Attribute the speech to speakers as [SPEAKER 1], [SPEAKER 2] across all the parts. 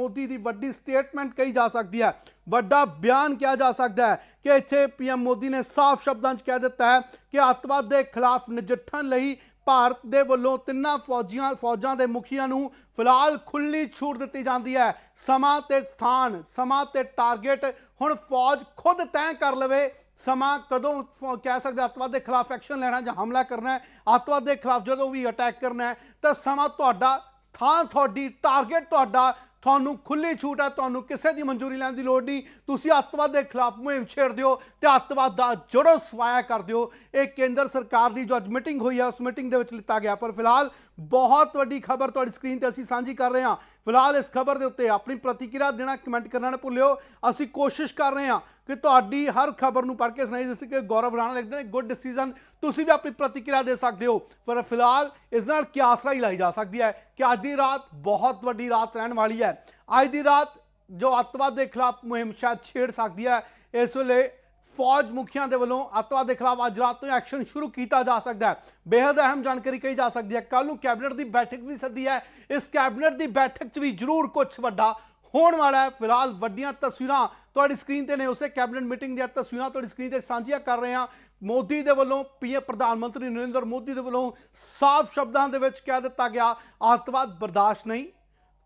[SPEAKER 1] ਮੋਦੀ ਦੀ ਵੱਡੀ ਸਟੇਟਮੈਂਟ ਕਹੀ ਜਾ ਸਕਦੀ ਹੈ। ਵੱਡਾ ਬਿਆਨ ਕਿਹਾ ਜਾ ਸਕਦਾ ਹੈ ਕਿ ਇੱਥੇ ਪੀਐਮ ਮੋਦੀ ਨੇ ਸਾਫ਼ ਸ਼ਬਦਾਂ 'ਚ ਕਹਿ ਦਿੱਤਾ ਹੈ ਕਿ ਅੱਤਵਾਦ ਦੇ ਖਿਲਾਫ ਨਜਿੱਠਣ ਲਈ ਭਾਰਤ ਦੇ ਵੱਲੋਂ ਤਿੰਨਾਂ ਫੌਜੀਆਂ, ਫੌਜਾਂ ਦੇ ਮੁਖੀਆਂ ਨੂੰ ਫਿਲਹਾਲ ਖੁੱਲੀ ਛੂਟ ਦਿੱਤੀ ਜਾਂਦੀ ਹੈ। ਸਮਾਂ ਤੇ ਸਥਾਨ, ਸਮਾਂ ਤੇ ਟਾਰਗੇਟ ਹੁਣ ਫੌਜ ਖੁਦ ਤੈਅ ਕਰ ਲਵੇ। ਸਮਾਂ ਕਦੋਂ ਫੌ- ਕਹਿ ਸਕਦੇ ਅੱਤਵਾਦ ਦੇ ਖਿਲਾਫ ਐਕਸ਼ਨ ਲੈਣਾ ਜਾਂ ਹਮਲਾ ਕਰਨਾ ਹੈ। ਅੱਤਵਾਦ ਦੇ ਖਿਲਾਫ ਜਦੋਂ ਵੀ ਅਟੈਕ ਕਰਨਾ ਹੈ, ਤਾਂ ਸਮਾਂ ਤੁਹਾਡਾ, ਥਾਂ ਤੁਹਾਡੀ ਟਾਰਗੇਟ ਤੁਹਾਡਾ ਤੁਹਾਨੂੰ ਖੁੱਲੀ ਛੂਟ ਹੈ ਤੁਹਾਨੂੰ ਕਿਸੇ ਦੀ ਮਨਜ਼ੂਰੀ ਲੈਣ ਦੀ ਲੋੜ ਨਹੀਂ। ਤੁਸੀਂ ਅੱਤਵਾਦ ਦੇ ਖਿਲਾਫ ਮੁਹਿੰਮ ਛੇੜ ਦਿਓ ਤੇ ਅੱਤਵਾਦ ਦਾ ਜੜੋਂ ਸਵਾਇਆ ਕਰ ਦਿਓ। ਇਹ ਕੇਂਦਰ ਸਰਕਾਰ ਦੀ ਜੋ ਅੱਜ ਮੀਟਿੰਗ ਹੋਈ ਹੈ ਉਸ ਮੀਟਿੰਗ ਦੇ ਵਿੱਚ ਲਿੱਤਾ ਗਿਆ। ਪਰ ਫਿਲਹਾਲ ਬਹੁਤ ਵੱਡੀ ਖਬਰ ਤੁਹਾਡੀ ਸਕਰੀਨ ਤੇ ਅਸੀਂ ਸਾਂਝੀ ਕਰ ਰਹੇ ਹਾਂ। ਫਿਲਹਾਲ ਇਸ ਖਬਰ ਦੇ ਉੱਤੇ ਆਪਣੀ ਪ੍ਰਤੀਕਿਰਿਆ ਦੇਣਾ ਕਮੈਂਟ ਕਰਨਾ ਨਾ ਭੁੱਲਿਓ। ਅਸੀਂ ਕੋਸ਼ਿਸ਼ ਕਰ ਰਹੇ ਹਾਂ ਕਿ ਤੁਹਾਡੀ ਹਰ ਖਬਰ ਨੂੰ ਪੜ੍ਹ ਕੇ ਸੁਣਾਈ, ਜਿਸ ਕਿ ਗੌਰਵ ਰਾਣਾ ਲਿਖਦੇ ਨੇ ਗੁੱਡ ਡਿਸੀਜਨ ਤੁਸੀਂ ਵੀ ਆਪਣੀ ਪ੍ਰਤੀਕਿਰਿਆ ਦੇ ਸਕਦੇ ਹੋ। ਪਰ ਫਿਲਹਾਲ ਇਸ ਨਾਲ ਕਿਆਸਰਾ ਹੀ ਲਾਈ ਜਾ ਸਕਦੀ ਹੈ ਕਿ ਅੱਜ ਦੀ ਰਾਤ ਬਹੁਤ ਵੱਡੀ ਰਾਤ ਰਹਿਣ ਵਾਲੀ ਹੈ। ਅੱਜ ਦੀ ਰਾਤ ਜੋ ਅੱਤਵਾਦ ਦੇ ਖਿਲਾਫ ਮੁਹਿੰਮ ਸ਼ਾਇਦ ਛੇੜ ਸਕਦੀ ਹੈ, ਇਸ ਵੇਲੇ ਫੌਜ ਮੁਖੀਆਂ ਦੇ ਵੱਲੋਂ ਅੱਤਵਾਦ ਦੇ ਖਿਲਾਫ ਅੱਜ ਰਾਤ ਤੋਂ ਐਕਸ਼ਨ ਸ਼ੁਰੂ ਕੀਤਾ ਜਾ ਸਕਦਾ ਹੈ। ਬੇहद ਅਹਿਮ ਜਾਣਕਾਰੀ ਕਹੀ ਜਾ ਸਕਦੀ ਹੈ। ਕੱਲ ਨੂੰ ਕੈਬਨਿਟ ਦੀ ਬੈਠਕ ਵੀ ਸੱਦੀ ਹੈ। ਇਸ ਕੈਬਨਿਟ ਦੀ ਬੈਠਕ 'ਚ ਵੀ ਜ਼ਰੂਰ ਕੁਝ ਵੱਡਾ ਹੋਣ ਵਾਲਾ ਹੈ। ਫਿਲਹਾਲ ਵੱਡੀਆਂ ਤਸਵੀਰਾਂ ਤੁਹਾਡੀ ਸਕਰੀਨ ਤੇ ਨੇ। ਉਸੇ ਕੈਬਨਿਟ ਮੀਟਿੰਗ ਦੀਆਂ ਤਸਵੀਰਾਂ ਤੁਹਾਡੀ ਸਕਰੀਨ ਤੇ ਸਾਂਝੀਆਂ ਕਰ ਰਹੇ ਹਾਂ। ਮੋਦੀ ਦੇ ਵੱਲੋਂ ਪੀਐਮ ਪ੍ਰਧਾਨ ਮੰਤਰੀ ਨਰਿੰਦਰ ਮੋਦੀ ਦੇ ਵੱਲੋਂ ਸਾਫ਼ ਸ਼ਬਦਾਂ ਦੇ ਵਿੱਚ ਕਹਿ ਦਿੱਤਾ ਗਿਆ, ਅੱਤਵਾਦ ਬਰਦਾਸ਼ਤ ਨਹੀਂ।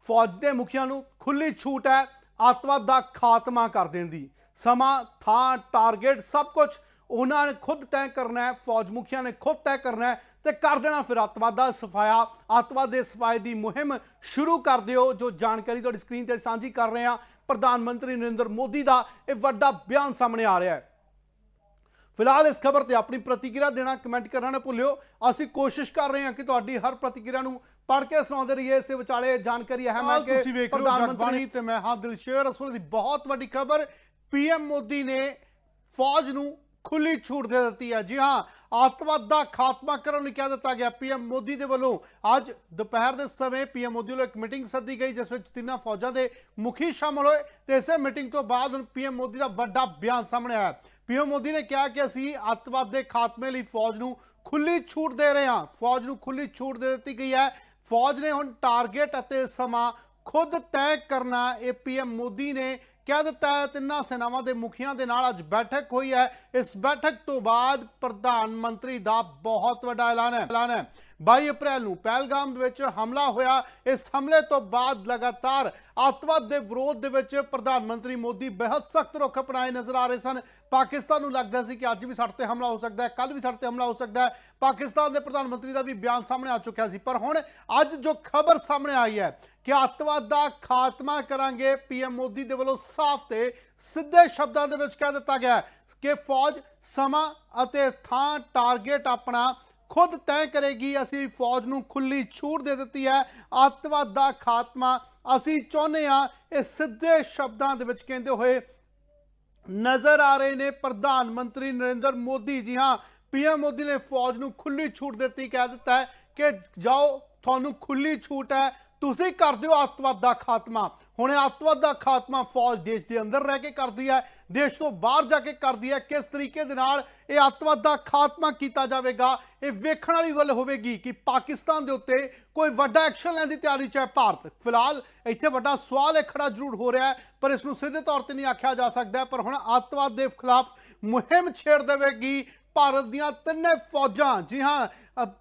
[SPEAKER 1] ਫੌਜ ਦੇ ਮੁਖੀਆਂ ਨੂੰ ਖੁੱਲੀ ਛੂਟ ਹੈ। ਅੱਤਵਾਦ ਦਾ ਖਾਤਮਾ ਕਰ ਦੇਣ ਦੀ। ਸਮਾਂ ਥਾਂ ਟਾਰਗੇਟ ਸਭ ਕੁਝ। ਉਹਨਾਂ ਨੇ ਖੁਦ ਤੈਅ ਕਰਨਾ ਹੈ ਫੌਜ ਮੁਖੀਆਂ ਨੇ ਖੁਦ ਤੈਅ ਕਰਨਾ ਹੈ ਤੇ ਕਰ ਦੇਣਾ ਫਿਰ ਅੱਤਵਾਦ ਦਾ ਸਫਾਇਆ। ਅੱਤਵਾਦ ਦੇ ਸਫਾਏ ਦੀ ਮੁਹਿੰਮ ਸ਼ੁਰੂ ਕਰ ਦਿਓ। ਜੋ ਜਾਣਕਾਰੀ ਤੁਹਾਡੀ ਸਕਰੀਨ ਤੇ ਸਾਂਝੀ ਕਰ ਰਹੇ ਹਾਂ ਪ੍ਰਧਾਨ ਮੰਤਰੀ ਨਰਿੰਦਰ ਮੋਦੀ ਦਾ ਇਹ ਵੱਡਾ ਬਿਆਨ ਸਾਹਮਣੇ ਆ ਰਿਹਾ ਹੈ। ਫਿਲਹਾਲ ਇਸ ਖਬਰ ਤੇ ਆਪਣੀ ਪ੍ਰਤੀਕਿਰਿਆ ਦੇਣਾ ਕਮੈਂਟ ਕਰਨਾ ਨਾ ਭੁੱਲਿਓ। ਅਸੀਂ ਕੋਸ਼ਿਸ਼ ਕਰ ਰਹੇ ਹਾਂ ਕਿ ਤੁਹਾਡੀ ਹਰ ਪ੍ਰਤੀਕਿਰਿਆ ਨੂੰ ਪੜ੍ਹ ਕੇ ਸੁਣਾਉਂਦੇ ਰਹੀਏ। ਇਸ ਵਿਚਾਲੇ ਜਾਣਕਾਰੀ ਅਹਿਮ ਹੈ ਕਿ
[SPEAKER 2] ਵੇਖ ਰਹੇ ਹੋ ਜਗਬਾਣੀ ਤੇ ਮੈਂ ਹਾਂ ਦਿਲਸ਼ੇਰ ਅਸਲ ਦੀ ਬਹੁਤ ਵੱਡੀ ਖਬਰ। ਪੀਐਮ ਮੋਦੀ ਨੇ ਫੌਜ ਨੂੰ ਖੁੱਲੀ ਛੂਟ ਦੇ ਦਿੱਤੀ ਹੈ। ਜੀ ਹਾਂ ਅੱਤਵਾਦ ਦਾ ਖਾਤਮਾ ਕਰਨ ਲਈ ਕਹਿ ਦਿੱਤਾ ਗਿਆ। ਪੀਐਮ ਮੋਦੀ ਦੇ ਵੱਲੋਂ ਅੱਜ ਦੁਪਹਿਰ ਦੇ ਸਮੇਂ ਪੀਐਮ ਮੋਦੀ ਵੱਲੋਂ ਇੱਕ ਮੀਟਿੰਗ ਸੱਦੀ ਗਈ, ਜਿਸ ਵਿੱਚ ਤਿੰਨਾਂ ਫੌਜਾਂ ਦੇ ਮੁਖੀ ਸ਼ਾਮਲ ਹੋਏ ਤੇ ਇਸੇ ਮੀਟਿੰਗ ਤੋਂ ਬਾਅਦ ਹੁਣ ਪੀਐਮ ਮੋਦੀ ਦਾ ਵੱਡਾ ਬਿਆਨ ਸਾਹਮਣੇ ਆਇਆ। ਪੀਐਮ ਮੋਦੀ ਨੇ ਕਿਹਾ ਕਿ ਅਸੀਂ ਅੱਤਵਾਦ ਦੇ ਖਾਤਮੇ ਲਈ ਫੌਜ ਨੂੰ ਖੁੱਲੀ ਛੂਟ ਦੇ ਰਹੇ ਹਾਂ। ਫੌਜ ਨੂੰ ਖੁੱਲੀ ਛੂਟ ਦੇ ਦਿੱਤੀ ਗਈ ਹੈ। ਫੌਜ ਨੇ ਹੁਣ ਟਾਰਗੇਟ ਅਤੇ ਸਮਾਂ ਖੁਦ ਤੈਅ ਕਰਨਾ, ਇਹ ਪੀਐਮ ਮੋਦੀ ਨੇ ਕਹਿ ਦਿੱਤਾ ਹੈ, ਤਿੰਨਾਂ ਸੈਨਾਵਾਂ ਦੇ ਮੁਖੀਆਂ ਦੇ ਨਾਲ ਅੱਜ ਬੈਠਕ ਹੋਈ ਹੈ। ਇਸ ਬੈਠਕ ਤੋਂ ਬਾਅਦ ਪ੍ਰਧਾਨ ਮੰਤਰੀ ਦਾ ਬਹੁਤ ਵੱਡਾ ਐਲਾਨ ਹੈ। ਐਲਾਨ ਹੈ। 22 ਅਪ੍ਰੈਲ ਨੂੰ ਪਹਿਲਗਾਮ ਦੇ ਵਿੱਚ ਹਮਲਾ ਹੋਇਆ। ਇਸ ਹਮਲੇ ਤੋਂ ਬਾਅਦ ਲਗਾਤਾਰ ਅੱਤਵਾਦ ਦੇ ਵਿਰੋਧ ਦੇ ਵਿੱਚ ਪ੍ਰਧਾਨ ਮੰਤਰੀ ਮੋਦੀ ਬੇहद ਸਖਤ ਰੁਖ ਅਪਣਾਏ ਨਜ਼ਰ ਆ ਰਹੇ ਸਨ। ਪਾਕਿਸਤਾਨ ਨੂੰ ਲੱਗਦਾ ਸੀ ਕਿ ਅੱਜ ਵੀ ਸਾਡੇ ਤੇ ਹਮਲਾ ਹੋ ਸਕਦਾ ਹੈ ਕੱਲ ਵੀ ਸਾਡੇ ਤੇ ਹਮਲਾ ਹੋ ਸਕਦਾ ਹੈ। ਪਾਕਿਸਤਾਨ ਦੇ ਪ੍ਰਧਾਨ ਮੰਤਰੀ ਦਾ ਵੀ ਬਿਆਨ ਸਾਹਮਣੇ ਆ ਚੁੱਕਿਆ ਸੀ। ਪਰ ਹੁਣ ਅੱਜ ਜੋ ਖਬਰ ਸਾਹਮਣੇ ਆਈ ਹੈ ਕਿ ਅੱਤਵਾਦ ਦਾ ਖਾਤਮਾ ਕਰਾਂਗੇ ਪੀਐਮ ਮੋਦੀ ਦੇ ਵੱਲੋਂ ਸਾਫ਼ ਤੇ ਸਿੱਧੇ ਸ਼ਬਦਾਂ ਦੇ ਵਿੱਚ ਕਹਿ ਦਿੱਤਾ ਗਿਆ ਕਿ ਫੌਜ ਸਮਾਂ ਅਤੇ ਥਾਂ ਟਾਰਗੇਟ ਆਪਣਾ ਖੁਦ ਤੈਅ ਕਰੇਗੀ। ਅਸੀਂ ਫੌਜ ਨੂੰ ਖੁੱਲੀ ਛੂਟ ਦੇ ਦਿੱਤੀ ਹੈ। ਅੱਤਵਾਦ ਦਾ ਖਾਤਮਾ ਅਸੀਂ ਚਾਹੁੰਦੇ ਹਾਂ। ਇਹ ਸਿੱਧੇ ਸ਼ਬਦਾਂ ਦੇ ਵਿੱਚ ਕਹਿੰਦੇ ਹੋਏ ਨਜ਼ਰ ਆ ਰਹੇ ਨੇ ਪ੍ਰਧਾਨ ਮੰਤਰੀ ਨਰਿੰਦਰ ਮੋਦੀ ਜੀ। ਹਾਂ ਪੀਐਮ ਮੋਦੀ ਨੇ ਫੌਜ ਨੂੰ ਖੁੱਲੀ ਛੂਟ ਦਿੱਤੀ, ਕਹਿ ਦਿੱਤਾ ਹੈ ਕਿ ਜਾਓ, ਤੁਹਾਨੂੰ ਖੁੱਲੀ ਛੂਟ ਹੈ। ਤੁਸੀਂ ਕਰ ਦਿਓ ਅੱਤਵਾਦ ਦਾ ਖਾਤਮਾ। ਹੁਣ ਇਹ ਅੱਤਵਾਦ ਦਾ ਖਾਤਮਾ ਫੌਜ ਦੇਸ਼ ਦੇ ਅੰਦਰ ਰਹਿ ਕੇ ਕਰਦੀ ਹੈ, ਦੇਸ਼ ਤੋਂ ਬਾਹਰ ਜਾ ਕੇ ਕਰਦੀ ਹੈ। ਕਿਸ ਤਰੀਕੇ ਦੇ ਨਾਲ ਇਹ ਅੱਤਵਾਦ ਦਾ ਖਾਤਮਾ ਕੀਤਾ ਜਾਵੇਗਾ? ਇਹ ਵੇਖਣ ਵਾਲੀ ਗੱਲ ਹੋਵੇਗੀ ਕਿ ਪਾਕਿਸਤਾਨ ਦੇ ਉੱਤੇ ਕੋਈ ਵੱਡਾ ਐਕਸ਼ਨ ਲੈਣ ਦੀ ਤਿਆਰੀ ਚ ਹੈ ਭਾਰਤ। ਫਿਲਹਾਲ ਇੱਥੇ ਵੱਡਾ ਸਵਾਲ ਇਹ ਖੜਾ ਜ਼ਰੂਰ ਹੋ ਰਿਹਾ ਹੈ, ਪਰ ਇਸ ਨੂੰ ਸਿੱਧੇ ਤੌਰ ਤੇ ਨਹੀਂ ਆਖਿਆ ਜਾ ਸਕਦਾ ਪਰ ਹੁਣ ਅੱਤਵਾਦ ਦੇ ਖਿਲਾਫ ਮੁਹਿੰਮ ਛੇੜ ਦੇਵੇਗੀ ਭਾਰਤ ਦੀਆਂ ਤਿੰਨੇ ਫੌਜਾਂ। ਜੀ ਹਾਂ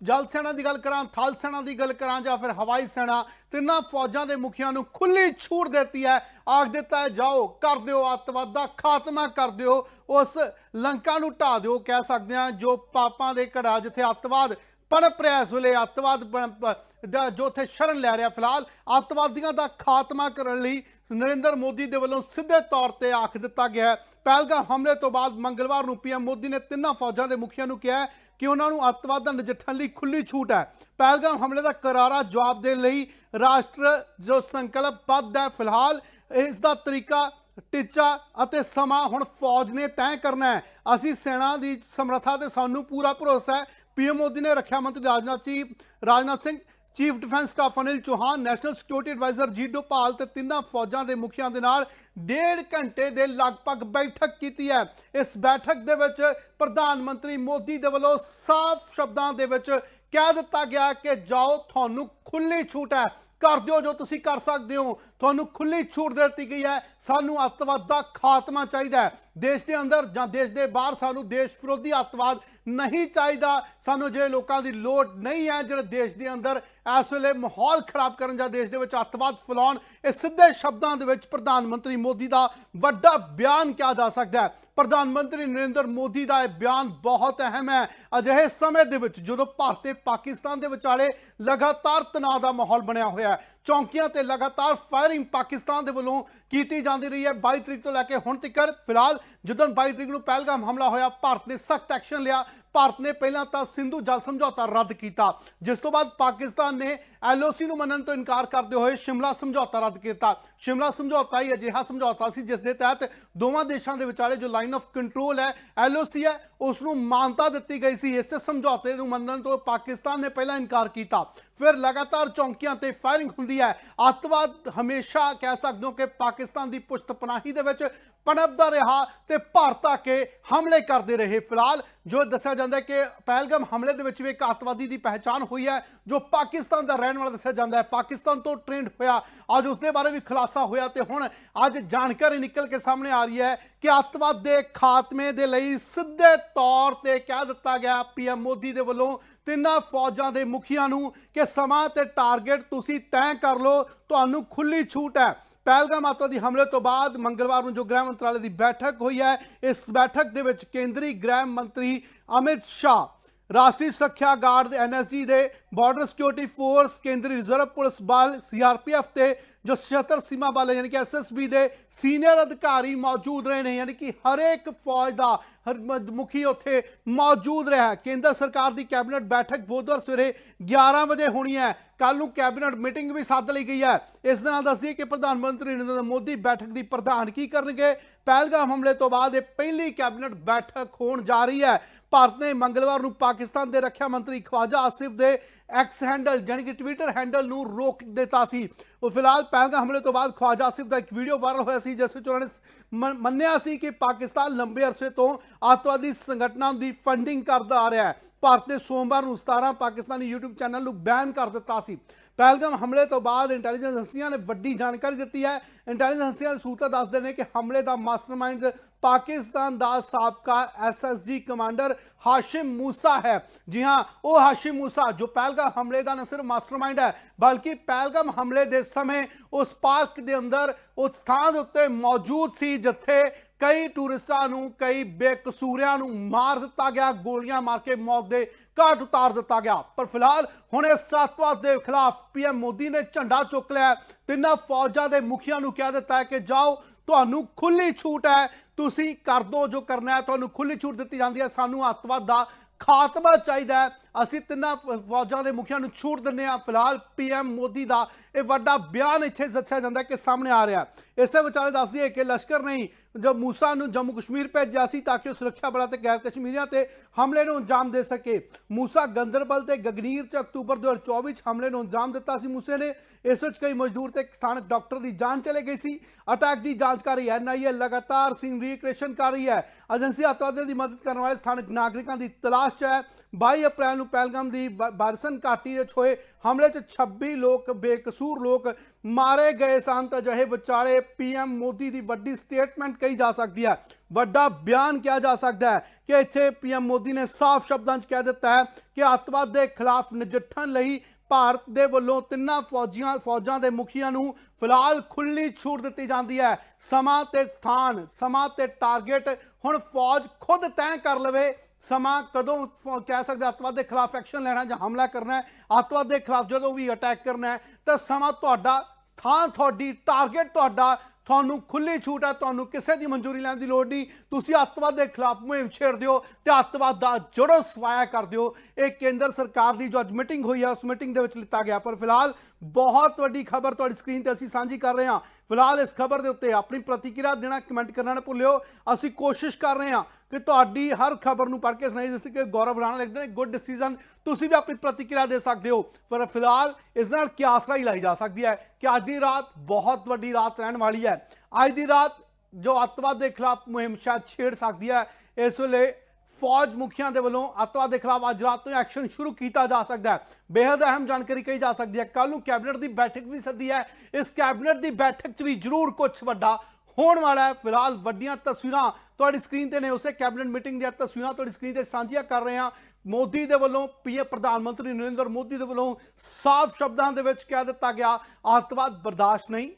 [SPEAKER 2] ਜਲ ਸੈਨਾ ਦੀ ਗੱਲ ਕਰਾਂ, ਥਲ ਸੈਨਾ ਦੀ ਗੱਲ ਕਰਾਂ ਜਾਂ ਫਿਰ ਹਵਾਈ ਸੈਨਾ ਤਿੰਨਾਂ ਫੌਜਾਂ ਦੇ ਮੁਖੀਆਂ ਨੂੰ ਖੁੱਲੀ ਛੂਟ ਦਿੱਤੀ ਹੈ। ਆਖ ਦਿੱਤਾ ਹੈ, ਜਾਓ, ਕਰ ਦਿਓ ਅੱਤਵਾਦ ਦਾ ਖਾਤਮਾ ਕਰ ਦਿਓ। ਉਸ ਲੰਕਾ ਨੂੰ ਢਾ ਦਿਓ। ਕਹਿ ਸਕਦੇ ਹਾਂ, ਜੋ ਪਾਪਾਂ ਦੇ ਘੜਾ ਜਿੱਥੇ ਅੱਤਵਾਦ ਪੜਪ ਰਿਹਾ ਇਸ ਵੇਲੇ, ਅੱਤਵਾਦ ਪ- ਦਾ ਜੋ ਉੱਥੇ ਸ਼ਰਨ ਲੈ ਰਿਹਾ ਫਿਲਹਾਲ, ਅੱਤਵਾਦੀਆਂ ਦਾ ਖਾਤਮਾ ਕਰਨ ਲਈ ਨਰਿੰਦਰ ਮੋਦੀ ਦੇ ਵੱਲੋਂ ਸਿੱਧੇ ਤੌਰ ਤੇ ਆਖ ਦਿੱਤਾ ਗਿਆ ਹੈ। ਪਹਿਲਗਾਮ ਹਮਲੇ ਤੋਂ ਬਾਅਦ ਮੰਗਲਵਾਰ ਨੂੰ ਪੀਐਮ ਮੋਦੀ ਨੇ ਤਿੰਨਾਂ ਫੌਜਾਂ ਦੇ ਮੁਖੀਆਂ ਨੂੰ ਕਿਹਾ ਕਿ ਉਹਨਾਂ ਨੂੰ ਅੱਤਵਾਦ ਦਾ ਨਜਿੱਠਣ ਲਈ ਖੁੱਲੀ ਛੂਟ ਹੈ। ਪਹਿਲਗਾਮ ਹਮਲੇ ਦਾ ਕਰਾਰਾ ਜਵਾਬ ਦੇਣ ਲਈ ਰਾਸ਼ਟਰ ਜੋ ਸੰਕਲਪਬੱਧ ਹੈ, ਫਿਲਹਾਲ ਇਸ ਦਾ ਤਰੀਕਾ, ਟੀਚਾ ਅਤੇ ਸਮਾਂ ਹੁਣ ਫੌਜ ਨੇ ਤੈਅ ਕਰਨਾ ਹੈ। ਅਸੀਂ ਸੈਨਾ ਦੀ ਸਮਰੱਥਾ ਤੇ ਸਾਨੂੰ ਪੂਰਾ ਭਰੋਸਾ ਹੈ। ਪੀਐਮ ਮੋਦੀ ਨੇ ਰੱਖਿਆ ਮੰਤਰੀ Rajnath ji, Rajnath Singh chief defence staff Anil Chauhan, national security adviser ji Doval ਤੇ ਤਿੰਨਾਂ ਫੌਜਾਂ ਦੇ ਮੁਖੀਆਂ ਦੇ ਨਾਲ ਡੇਢ ਘੰਟੇ ਦੇ ਲਗਭਗ ਬੈਠਕ ਕੀਤੀ ਹੈ। ਇਸ ਬੈਠਕ ਦੇ ਵਿੱਚ ਪ੍ਰਧਾਨ ਮੰਤਰੀ ਮੋਦੀ ਦੇ ਵੱਲੋਂ ਸਾਫ਼ ਸ਼ਬਦਾਂ ਦੇ ਵਿੱਚ ਕਹਿ ਦਿੱਤਾ ਗਿਆ ਕਿ ਜਾਓ, ਤੁਹਾਨੂੰ ਖੁੱਲੀ ਛੂਟ ਹੈ। ਕਰ ਦਿਓ ਜੋ ਤੁਸੀਂ ਕਰ ਸਕਦੇ ਹੋ। ਤੁਹਾਨੂੰ ਖੁੱਲੀ ਛੂਟ ਦੇ ਦਿੱਤੀ ਗਈ ਹੈ। ਸਾਨੂੰ ਅੱਤਵਾਦ ਦਾ ਖਾਤਮਾ ਚਾਹੀਦਾ ਹੈ। ਦੇਸ਼ ਦੇ ਅੰਦਰ ਜਾਂ ਦੇਸ਼ ਦੇ ਬਾਹਰ ਸਾਨੂੰ ਦੇਸ਼ ਵਿਰੋਧੀ ਅੱਤਵਾਦ ਨਹੀਂ ਚਾਹੀਦਾ। ਸਾਨੂੰ ਜੇ ਲੋਕਾਂ ਦੀ ਲੋੜ ਨਹੀਂ ਹੈ ਜਿਹੜੇ ਦੇਸ਼ ਦੇ ਅੰਦਰ ਇਸ ਵੇਲੇ ਮਾਹੌਲ ਖਰਾਬ ਕਰਨ ਜਾਂ ਦੇਸ਼ ਦੇ ਵਿੱਚ ਅੱਤਵਾਦ ਫੈਲਾਉਣ। ਇਹ ਸਿੱਧੇ ਸ਼ਬਦਾਂ ਦੇ ਵਿੱਚ ਪ੍ਰਧਾਨ ਮੰਤਰੀ ਮੋਦੀ ਦਾ ਵੱਡਾ ਬਿਆਨ ਕਿਹਾ ਜਾ ਸਕਦਾ ਹੈ। ਪ੍ਰਧਾਨ ਮੰਤਰੀ ਨਰਿੰਦਰ ਮੋਦੀ ਦਾ ਇਹ ਬਿਆਨ ਬਹੁਤ ਅਹਿਮ ਹੈ। ਅਜਿਹੇ ਸਮੇਂ ਦੇ ਵਿੱਚ ਜਦੋਂ ਭਾਰਤ ਤੇ ਪਾਕਿਸਤਾਨ ਦੇ ਵਿਚਾਲੇ ਲਗਾਤਾਰ ਤਣਾਅ ਦਾ ਮਾਹੌਲ ਬਣਿਆ ਹੋਇਆ ਹੈ, ਚੌਂਕੀਆਂ ਤੇ ਲਗਾਤਾਰ ਫਾਇਰਿੰਗ ਪਾਕਿਸਤਾਨ ਦੇ ਵੱਲੋਂ ਕੀਤੀ ਜਾਂਦੀ ਰਹੀ ਹੈ। 22 ਤਰੀਕ ਤੋਂ ਲੈ ਕੇ ਹੁਣ ਤੱਕ ਫਿਲਹਾਲ ਜਦੋਂ 22 ਤਰੀਕ ਨੂੰ ਪਹਿਲਗਾਮ ਹਮਲਾ ਹੋਇਆ, ਭਾਰਤ ਨੇ ਸਖਤ ਐਕਸ਼ਨ ਲਿਆ। ਭਾਰਤ ਨੇ ਪਹਿਲਾਂ ਤਾਂ ਸਿੰਧੂ ਜਲ ਸਮਝੌਤਾ ਰੱਦ ਕੀਤਾ, ਜਿਸ ਤੋਂ ਬਾਅਦ ਪਾਕਿਸਤਾਨ ਨੇ ਐਲਓਸੀ ਨੂੰ ਮੰਨਣ ਤੋਂ ਇਨਕਾਰ ਕਰਦੇ ਹੋਏ ਸ਼ਿਮਲਾ ਸਮਝੌਤਾ ਰੱਦ ਕੀਤਾ। ਸ਼ਿਮਲਾ ਸਮਝੌਤਾ ਹੀ ਅਜਿਹਾ ਸਮਝੌਤਾ ਸੀ, ਜਿਸ ਦੇ ਤਹਿਤ ਦੋਵਾਂ ਦੇਸ਼ਾਂ ਦੇ ਵਿਚਾਲੇ ਜੋ ਲਾਈਨ ਆਫ ਕੰਟਰੋਲ ਹੈ, ਐਲਓਸੀ ਹੈ ਉਸ ਨੂੰ ਮਾਨਤਾ ਦਿੱਤੀ ਗਈ ਸੀ। ਇਸੇ ਸਮਝੌਤੇ ਨੂੰ ਮੰਨਣ ਤੋਂ ਪਾਕਿਸਤਾਨ ਨੇ ਪਹਿਲਾਂ ਇਨਕਾਰ ਕੀਤਾ। ਫਿਰ ਲਗਾਤਾਰ ਚੌਂਕੀਆਂ ਤੇ ਫਾਇਰਿੰਗ ਹੁੰਦੀ ਹੈ। ਅੱਤਵਾਦ ਹਮੇਸ਼ਾ ਕਹਿ ਸਕਦੇ ਹੋ ਕਿ ਪਾਕਿਸਤਾਨ ਦੀ ਪੁਸ਼ਤ ਪਨਾਹੀ ਦੇ ਵਿੱਚ ਪਣਪਦਾ ਰਿਹਾ ਤੇ ਭਾਰਤ ਆ ਕੇ ਹਮਲੇ ਕਰਦੇ ਰਹੇ ਫਿਲਹਾਲ, ਜੋ ਦੱਸਿਆ ਜਾਂਦਾ ਹੈ ਕਿ ਪਹਿਲਗਮ ਹਮਲੇ ਦੇ ਵਿੱਚ ਵੀ ਇੱਕ ਅੱਤਵਾਦੀ ਦੀ ਪਹਿਚਾਣ ਹੋਈ ਹੈ, ਜੋ ਪਾਕਿਸਤਾਨ ਦਾ ਰਹਿਣ ਵਾਲਾ ਦੱਸਿਆ ਜਾਂਦਾ ਹੈ। ਪਾਕਿਸਤਾਨ ਤੋਂ ਟ੍ਰੇਨਡ ਹੋਇਆ, ਅੱਜ ਉਸ ਦੇ ਬਾਰੇ ਵੀ ਖੁਲਾਸਾ ਹੋਇਆ ਤੇ ਹੁਣ ਅੱਜ ਜਾਣਕਾਰੀ ਨਿਕਲ ਕੇ ਸਾਹਮਣੇ ਆ ਰਹੀ ਹੈ ਕਿ ਅੱਤਵਾਦ ਦੇ ਖਾਤਮੇ ਦੇ ਲਈ ਸਿੱਧੇ ਤੌਰ ਤੇ ਕਹਿ ਦਿੱਤਾ ਗਿਆ ਪੀਐਮ ਮੋਦੀ ਦੇ ਵੱਲੋਂ ਤਿੰਨਾਂ ਫੌਜਾਂ ਦੇ ਮੁਖੀਆਂ ਨੂੰ ਕਿ ਸਮਾਂ ਤੇ ਟਾਰਗੇਟ ਤੁਸੀਂ ਤੈਅ ਕਰ ਲਓ, ਤੁਹਾਨੂੰ ਖੁੱਲੀ ਛੂਟ ਹੈ। ਪਹਿਲਗਾਮ ਅੱਤਵਾਦੀ ਹਮਲੇ ਤੋਂ ਬਾਅਦ ਮੰਗਲਵਾਰ ਨੂੰ ਜੋ ਗ੍ਰਹਿ ਮੰਤਰਾਲੇ ਦੀ ਬੈਠਕ ਹੋਈ ਹੈ, ਇਸ ਬੈਠਕ ਦੇ ਵਿੱਚ ਕੇਂਦਰੀ ਗ੍ਰਹਿ ਮੰਤਰੀ ਅਮਿਤ ਸ਼ਾਹ, ਰਾਸ਼ਟਰੀ ਸੁਰੱਖਿਆ ਗਾਰਡ ਦੇ ਐਨਐਸਜੀ ਦੇ ਬਾਰਡਰ ਸਿਕਿਉਰਿਟੀ ਫੋਰਸ ਕੇਂਦਰੀ ਰਿਜ਼ਰਵ ਪੁਲਿਸ ਬਲ ਸੀਆਰਪੀਐਫ ਤੇ ਜੋ ਸਸ਼ਤਰ ਸੀਮਾ ਵਾਲੇ ਯਾਨੀ ਕਿ ਐਸਐਸਬੀ ਦੇ ਸੀਨੀਅਰ ਅਧਿਕਾਰੀ ਮੌਜੂਦ ਰਹੇ ਨੇ, ਯਾਨੀ ਕਿ ਹਰੇਕ ਫੌਜ ਦਾ ਹਰ ਮੁਖੀ ਉੱਥੇ ਮੌਜੂਦ ਰਿਹਾ ਕੇਂਦਰ ਸਰਕਾਰ ਦੀ ਕੈਬਨਿਟ ਬੈਠਕ ਬੁੱਧਵਾਰ ਸਵੇਰੇ 11 ਵਜੇ ਹੋਣੀ ਹੈ। ਕੱਲ ਨੂੰ ਕੈਬਨਿਟ ਮੀਟਿੰਗ ਵੀ ਸੱਦ ਲਈ ਗਈ ਹੈ। ਇਸ ਦੇ ਨਾਲ ਦੱਸਦੀ ਕਿ ਪ੍ਰਧਾਨ ਮੰਤਰੀ ਨਰਿੰਦਰ ਮੋਦੀ ਬੈਠਕ ਦੀ ਪ੍ਰਧਾਨਗੀ ਕਰਨਗੇ। ਪਹਿਲਗਾਮ ਹਮਲੇ ਤੋਂ ਬਾਅਦ ਇਹ ਪਹਿਲੀ ਕੈਬਨਿਟ ਬੈਠਕ ਹੋਣ ਜਾ ਰਹੀ ਹੈ। ਭਾਰਤ ਨੇ ਮੰਗਲਵਾਰ ਨੂੰ ਪਾਕਿਸਤਾਨ ਦੇ ਰੱਖਿਆ ਮੰਤਰੀ ਖਵਾਜਾ ਆਸਿਫ ਦੇ ਐਕਸ ਹੈਂਡਲ ਯਾਨੀ ਕਿ ਟਵਿੱਟਰ ਹੈਂਡਲ ਨੂੰ ਰੋਕ ਦਿੱਤਾ ਸੀ। ਉਹ ਫਿਲਹਾਲ ਪਹਿਲਗਾਮ ਹਮਲੇ ਤੋਂ ਬਾਅਦ ਖਵਾਜਾ ਆਸਿਫ ਦਾ ਇੱਕ ਵੀਡੀਓ ਵਾਇਰਲ ਹੋਇਆ ਸੀ, ਜਿਸ ਵਿੱਚ ਉਹਨਾਂ ਨੇ ਮ- ਮੰਨਿਆ ਸੀ ਕਿ ਪਾਕਿਸਤਾਨ ਲੰਬੇ ਅਰਸੇ ਤੋਂ ਅੱਤਵਾਦੀ ਸੰਗਠਨਾਂ ਦੀ ਫੰਡਿੰਗ ਕਰਦਾ ਆ ਰਿਹਾ ਹੈ। ਭਾਰਤ ਨੇ ਸੋਮਵਾਰ ਨੂੰ 17 ਪਾਕਿਸਤਾਨੀ YouTube ਚੈਨਲ ਨੂੰ ਬੈਨ ਕਰ ਦਿੱਤਾ ਸੀ। ਪਹਿਲਗਾਮ ਹਮਲੇ ਤੋਂ ਬਾਅਦ ਇੰਟੈਲੀਜੈਂਸ ਏਜੰਸੀਆਂ ਨੇ ਵੱਡੀ ਜਾਣਕਾਰੀ ਦਿੱਤੀ ਹੈ। ਇੰਟੈਲੀਜੈਂਸ ਏਜੰਸੀਆਂ ਦੇ ਸੂਤਰ ਦੱਸਦੇ ਨੇ ਕਿ ਹਮਲੇ ਦਾ ਮਾਸਟਰਮਾਈਂਡ ਪਾਕਿਸਤਾਨ ਦਾ ਸਾਬਕਾ ਐਸਐਸਜੀ ਕਮਾਂਡਰ ਹਾਸ਼ਿਮ ਮੂਸਾ ਹੈ। ਜੀ ਹਾਂ, ਉਹ ਹਾਸ਼ਿਮ ਮੂਸਾ, ਜੋ ਪਹਿਲਗਾਮ ਹਮਲੇ ਦਾ ਨਾ ਸਿਰਫ ਮਾਸਟਰਮਾਈਂਡ ਹੈ, ਬਲਕਿ ਪਹਿਲਗਾਮ ਹਮਲੇ ਦੇ ਸਮੇਂ ਉਸ ਪਾਰਕ ਦੇ ਅੰਦਰ ਉਸ ਥਾਂ ਦੇ ਉੱਤੇ ਮੌਜੂਦ ਸੀ, ਜਿੱਥੇ ਕਈ ਟੂਰਿਸਟਾਂ ਨੂੰ, ਕਈ ਬੇਕਸੂਰਿਆਂ ਨੂੰ ਮਾਰ ਦਿੱਤਾ ਗਿਆ। ਗੋਲੀਆਂ ਮਾਰ ਕੇ ਮੌਤ ਦੇ ਘਾਟ ਉਤਾਰ ਦਿੱਤਾ ਗਿਆ। ਪਰ ਫਿਲਹਾਲ ਹੁਣ ਇਸ ਅੱਤਵਾਦ ਦੇ ਖਿਲਾਫ ਪੀਐਮ ਮੋਦੀ ਨੇ ਝੰਡਾ ਚੁੱਕ ਲਿਆ ਤਿੰਨਾਂ ਫੌਜਾਂ ਦੇ ਮੁਖੀਆਂ ਨੂੰ ਕਹਿ ਦਿੱਤਾ ਹੈ ਕਿ ਜਾਓ, ਤੁਹਾਨੂੰ ਖੁੱਲੀ ਛੂਟ ਹੈ, ਤੁਸੀਂ ਕਰ ਦੋ ਜੋ ਕਰਨਾ ਹੈ, ਤੁਹਾਨੂੰ ਖੁੱਲੀ ਛੂਟ ਦਿੱਤੀ ਜਾਂਦੀ ਹੈ, ਸਾਨੂੰ ਅੱਤਵਾਦ ਦਾ ਖਾਤਮਾ ਚਾਹੀਦਾ ਹੈ। ਅਸੀਂ ਤਿੰਨਾਂ ਫੌਜਾਂ ਦੇ ਮੁਖੀਆਂ ਨੂੰ ਛੂਟ ਦਿੰਦੇ ਹਾਂ। ਫਿਲਹਾਲ ਪੀਐਮ ਮੋਦੀ ਦਾ ਇਹ ਵੱਡਾ ਬਿਆਨ ਇੱਥੇ ਦੱਸਿਆ ਜਾਂਦਾ ਕਿ ਸਾਹਮਣੇ ਆ ਰਿਹਾ ਇਸੇ ਵਿਚਾਲੇ ਦੱਸਦੀ ਹੈ ਕਿ ਲਸ਼ਕਰ ਨਹੀਂ ਜੋ ਮੂਸਾ ਨੂੰ ਜੰਮੂ ਕਸ਼ਮੀਰ ਭੇਜਿਆ ਸੀ ਤਾਂ ਕਿ ਉਹ ਸੁਰੱਖਿਆ ਬਲਾਂ ਤੇ ਗੈਰ ਕਸ਼ਮੀਰੀਆਂ ਤੇ ਹਮਲੇ ਨੂੰ ਅੰਜਾਮ ਦੇ ਸਕੇ। ਮੂਸਾ ਗੰਦਰਬਲ ਤੇ ਗਗਨੀਰ ਚ ਅਕਤੂਬਰ 2024 ਚ ਹਮਲੇ ਨੂੰ ਅੰਜਾਮ ਦਿੱਤਾ ਸੀ। ਮੂਸੇ ਨੇ ਇਸ ਵਿੱਚ ਕਈ ਮਜ਼ਦੂਰ ਤੇ ਸਥਾਨਕ ਡਾਕਟਰ ਦੀ ਜਾਨ ਚਲੇ ਗਈ ਸੀ। ਅਟੈਕ ਦੀ ਜਾਂਚ ਕਰ ਰਹੀ ਹੈ ਐਨਆਈਏ ਲਗਾਤਾਰ ਸੀਨ ਰੀਕ੍ਰੀਏਸ਼ਨ ਕਰ ਰਹੀ ਹੈ। ਏਜੰਸੀ ਅੱਤਵਾਦੀਆਂ ਦੀ ਮਦਦ ਕਰਨ ਵਾਲੇ ਸਥਾਨਕ ਨਾਗਰਿਕਾਂ ਦੀ ਤਲਾਸ਼ 'ਚ ਹੈ। 22 ਅਪ੍ਰੈਲ ਨੂੰ ਪਹਿਲਗਾਮ ਦੀ ਬਾਰਸਨ ਘਾਟੀ ਵਿੱਚ ਹੋਏ ਹਮਲੇ 'ਚ 26 ਲੋਕ ਬੇਕਸੂਰ ਲੋਕ ਮਾਰੇ ਗਏ ਸਨ ਤਾਂ ਅਜਿਹੇ ਵਿਚਾਲੇ ਪੀਐਮ ਮੋਦੀ ਦੀ ਵੱਡੀ ਸਟੇਟਮੈਂਟ ਕਹੀ ਜਾ ਸਕਦੀ ਹੈ। ਵੱਡਾ ਬਿਆਨ ਕਿਹਾ ਜਾ ਸਕਦਾ ਹੈ ਕਿ ਇੱਥੇ ਪੀਐਮ ਮੋਦੀ ਨੇ ਸਾਫ਼ ਸ਼ਬਦਾਂ 'ਚ ਕਹਿ ਦਿੱਤਾ ਹੈ ਕਿ ਅੱਤਵਾਦ ਦੇ ਖਿਲਾਫ ਨਜਿੱਠਣ ਲਈ ਭਾਰਤ ਦੇ ਵੱਲੋਂ ਤਿੰਨਾਂ ਫੌਜੀਆਂ, ਫੌਜਾਂ ਦੇ ਮੁਖੀਆਂ ਨੂੰ ਫਿਲਹਾਲ ਖੁੱਲੀ ਛੂਟ ਦਿੱਤੀ ਜਾਂਦੀ ਹੈ। ਸਮਾਂ ਤੇ ਸਥਾਨ, ਸਮਾਂ ਤੇ ਟਾਰਗੇਟ ਹੁਣ ਫੌਜ ਖੁਦ ਤੈਅ ਕਰ ਲਵੇ। ਸਮਾਂ ਕਦੋਂ ਫ- ਕਹਿ ਸਕਦੇ ਅੱਤਵਾਦ ਦੇ ਖਿਲਾਫ ਐਕਸ਼ਨ ਲੈਣਾ ਜਾਂ ਹਮਲਾ ਕਰਨਾ ਹੈ। ਅੱਤਵਾਦ ਦੇ ਖਿਲਾਫ ਜਦੋਂ ਵੀ ਅਟੈਕ ਕਰਨਾ ਹੈ ਤਾਂ ਸਮਾਂ ਤੁਹਾਡਾ ਥਾਂ ਤੁਹਾਡੀ ਟਾਰਗੇਟ ਤੁਹਾਡਾ, ਤੁਹਾਨੂੰ ਖੁੱਲੀ ਛੂਟ ਹੈ, ਤੁਹਾਨੂੰ ਕਿਸੇ ਦੀ ਮਨਜ਼ੂਰੀ ਲੈਣ ਦੀ ਲੋੜ ਨਹੀਂ। ਤੁਸੀਂ ਅੱਤਵਾਦ ਦੇ ਖਿਲਾਫ ਮੁਹਿੰਮ ਛੇੜ ਦਿਓ ਤੇ ਅੱਤਵਾਦ ਦਾ ਜੜੋਂ ਸਵਾਇਆ ਕਰ ਦਿਓ। ਇਹ ਕੇਂਦਰ ਸਰਕਾਰ ਦੀ ਜੋ ਅੱਜ ਮੀਟਿੰਗ ਹੋਈ ਹੈ, ਉਸ ਮੀਟਿੰਗ ਦੇ ਵਿੱਚ ਲਿੱਤਾ ਗਿਆ। ਪਰ ਫਿਲਹਾਲ ਬਹੁਤ ਵੱਡੀ ਖਬਰ ਤੁਹਾਡੀ ਸਕਰੀਨ ਤੇ ਅਸੀਂ ਸਾਂਝੀ ਕਰ ਰਹੇ ਹਾਂ। ਫਿਲਹਾਲ ਇਸ ਖਬਰ ਦੇ ਉੱਤੇ ਆਪਣੀ ਪ੍ਰਤੀਕਿਰਿਆ ਦੇਣਾ, ਕਮੈਂਟ ਕਰਨਾ ਨਾ ਭੁੱਲਿਓ। ਅਸੀਂ ਕੋਸ਼ਿਸ਼ ਕਰ ਰਹੇ ਹਾਂ ਕਿ ਤੁਹਾਡੀ ਹਰ ਖਬਰ ਨੂੰ ਪੜ੍ਹ ਕੇ ਸੁਣਾਈ ਜਿਸ ਕਿ ਗੌਰਵ ਰਾਣਾ ਲਿਖਦੇ ਨੇ ਗੁੱਡ ਡਿਸੀਜਨ ਤੁਸੀਂ ਵੀ ਆਪਣੀ ਪ੍ਰਤੀਕਿਰਿਆ ਦੇ ਸਕਦੇ ਹੋ। ਪਰ ਫਿਲਹਾਲ ਇਸ ਨਾਲ ਕਿਆਸਰਾ ਹੀ ਲਾਈ ਜਾ ਸਕਦੀ ਹੈ ਕਿ ਅੱਜ ਦੀ ਰਾਤ ਬਹੁਤ ਵੱਡੀ ਰਾਤ ਰਹਿਣ ਵਾਲੀ ਹੈ। ਅੱਜ ਦੀ ਰਾਤ ਜੋ ਅੱਤਵਾਦ ਦੇ ਖਿਲਾਫ ਮੁਹਿੰਮ ਸ਼ਾਇਦ ਛੇੜ ਸਕਦੀ ਹੈ, ਇਸ ਵੇਲੇ
[SPEAKER 3] ਫੌਜ ਮੁਖੀਆਂ ਦੇ ਵੱਲੋਂ ਅੱਤਵਾਦ ਦੇ ਖਿਲਾਫ ਅੱਜ ਰਾਤ ਤੋਂ ਐਕਸ਼ਨ ਸ਼ੁਰੂ ਕੀਤਾ ਜਾ ਸਕਦਾ ਹੈ। ਬੇहद ਅਹਿਮ ਜਾਣਕਾਰੀ ਕਹੀ ਜਾ ਸਕਦੀ ਹੈ। ਕੱਲ ਨੂੰ ਕੈਬਨਿਟ ਦੀ ਬੈਠਕ ਵੀ ਸੱਦੀ ਹੈ। ਇਸ ਕੈਬਨਿਟ ਦੀ ਬੈਠਕ 'ਚ ਵੀ ਜ਼ਰੂਰ ਕੁਝ ਵੱਡਾ ਹੋਣ ਵਾਲਾ ਹੈ। ਫਿਲਹਾਲ ਵੱਡੀਆਂ ਤਸਵੀਰਾਂ ਤੁਹਾਡੀ ਸਕਰੀਨ ਤੇ ਨੇ। ਉਸੇ ਕੈਬਨਿਟ ਮੀਟਿੰਗ ਦੀਆਂ ਤਸਵੀਰਾਂ ਤੁਹਾਡੀ ਸਕਰੀਨ ਤੇ ਸਾਂਝੀਆਂ ਕਰ ਰਹੇ ਹਾਂ। ਮੋਦੀ ਦੇ ਵੱਲੋਂ ਪੀਏ ਪ੍ਰਧਾਨ ਮੰਤਰੀ ਨਰਿੰਦਰ ਮੋਦੀ ਦੇ ਵੱਲੋਂ ਸਾਫ਼ ਸ਼ਬਦਾਂ ਦੇ ਵਿੱਚ ਕਹਿ ਦਿੱਤਾ ਗਿਆ, ਅੱਤਵਾਦ ਬਰਦਾਸ਼ਤ ਨਹੀਂ।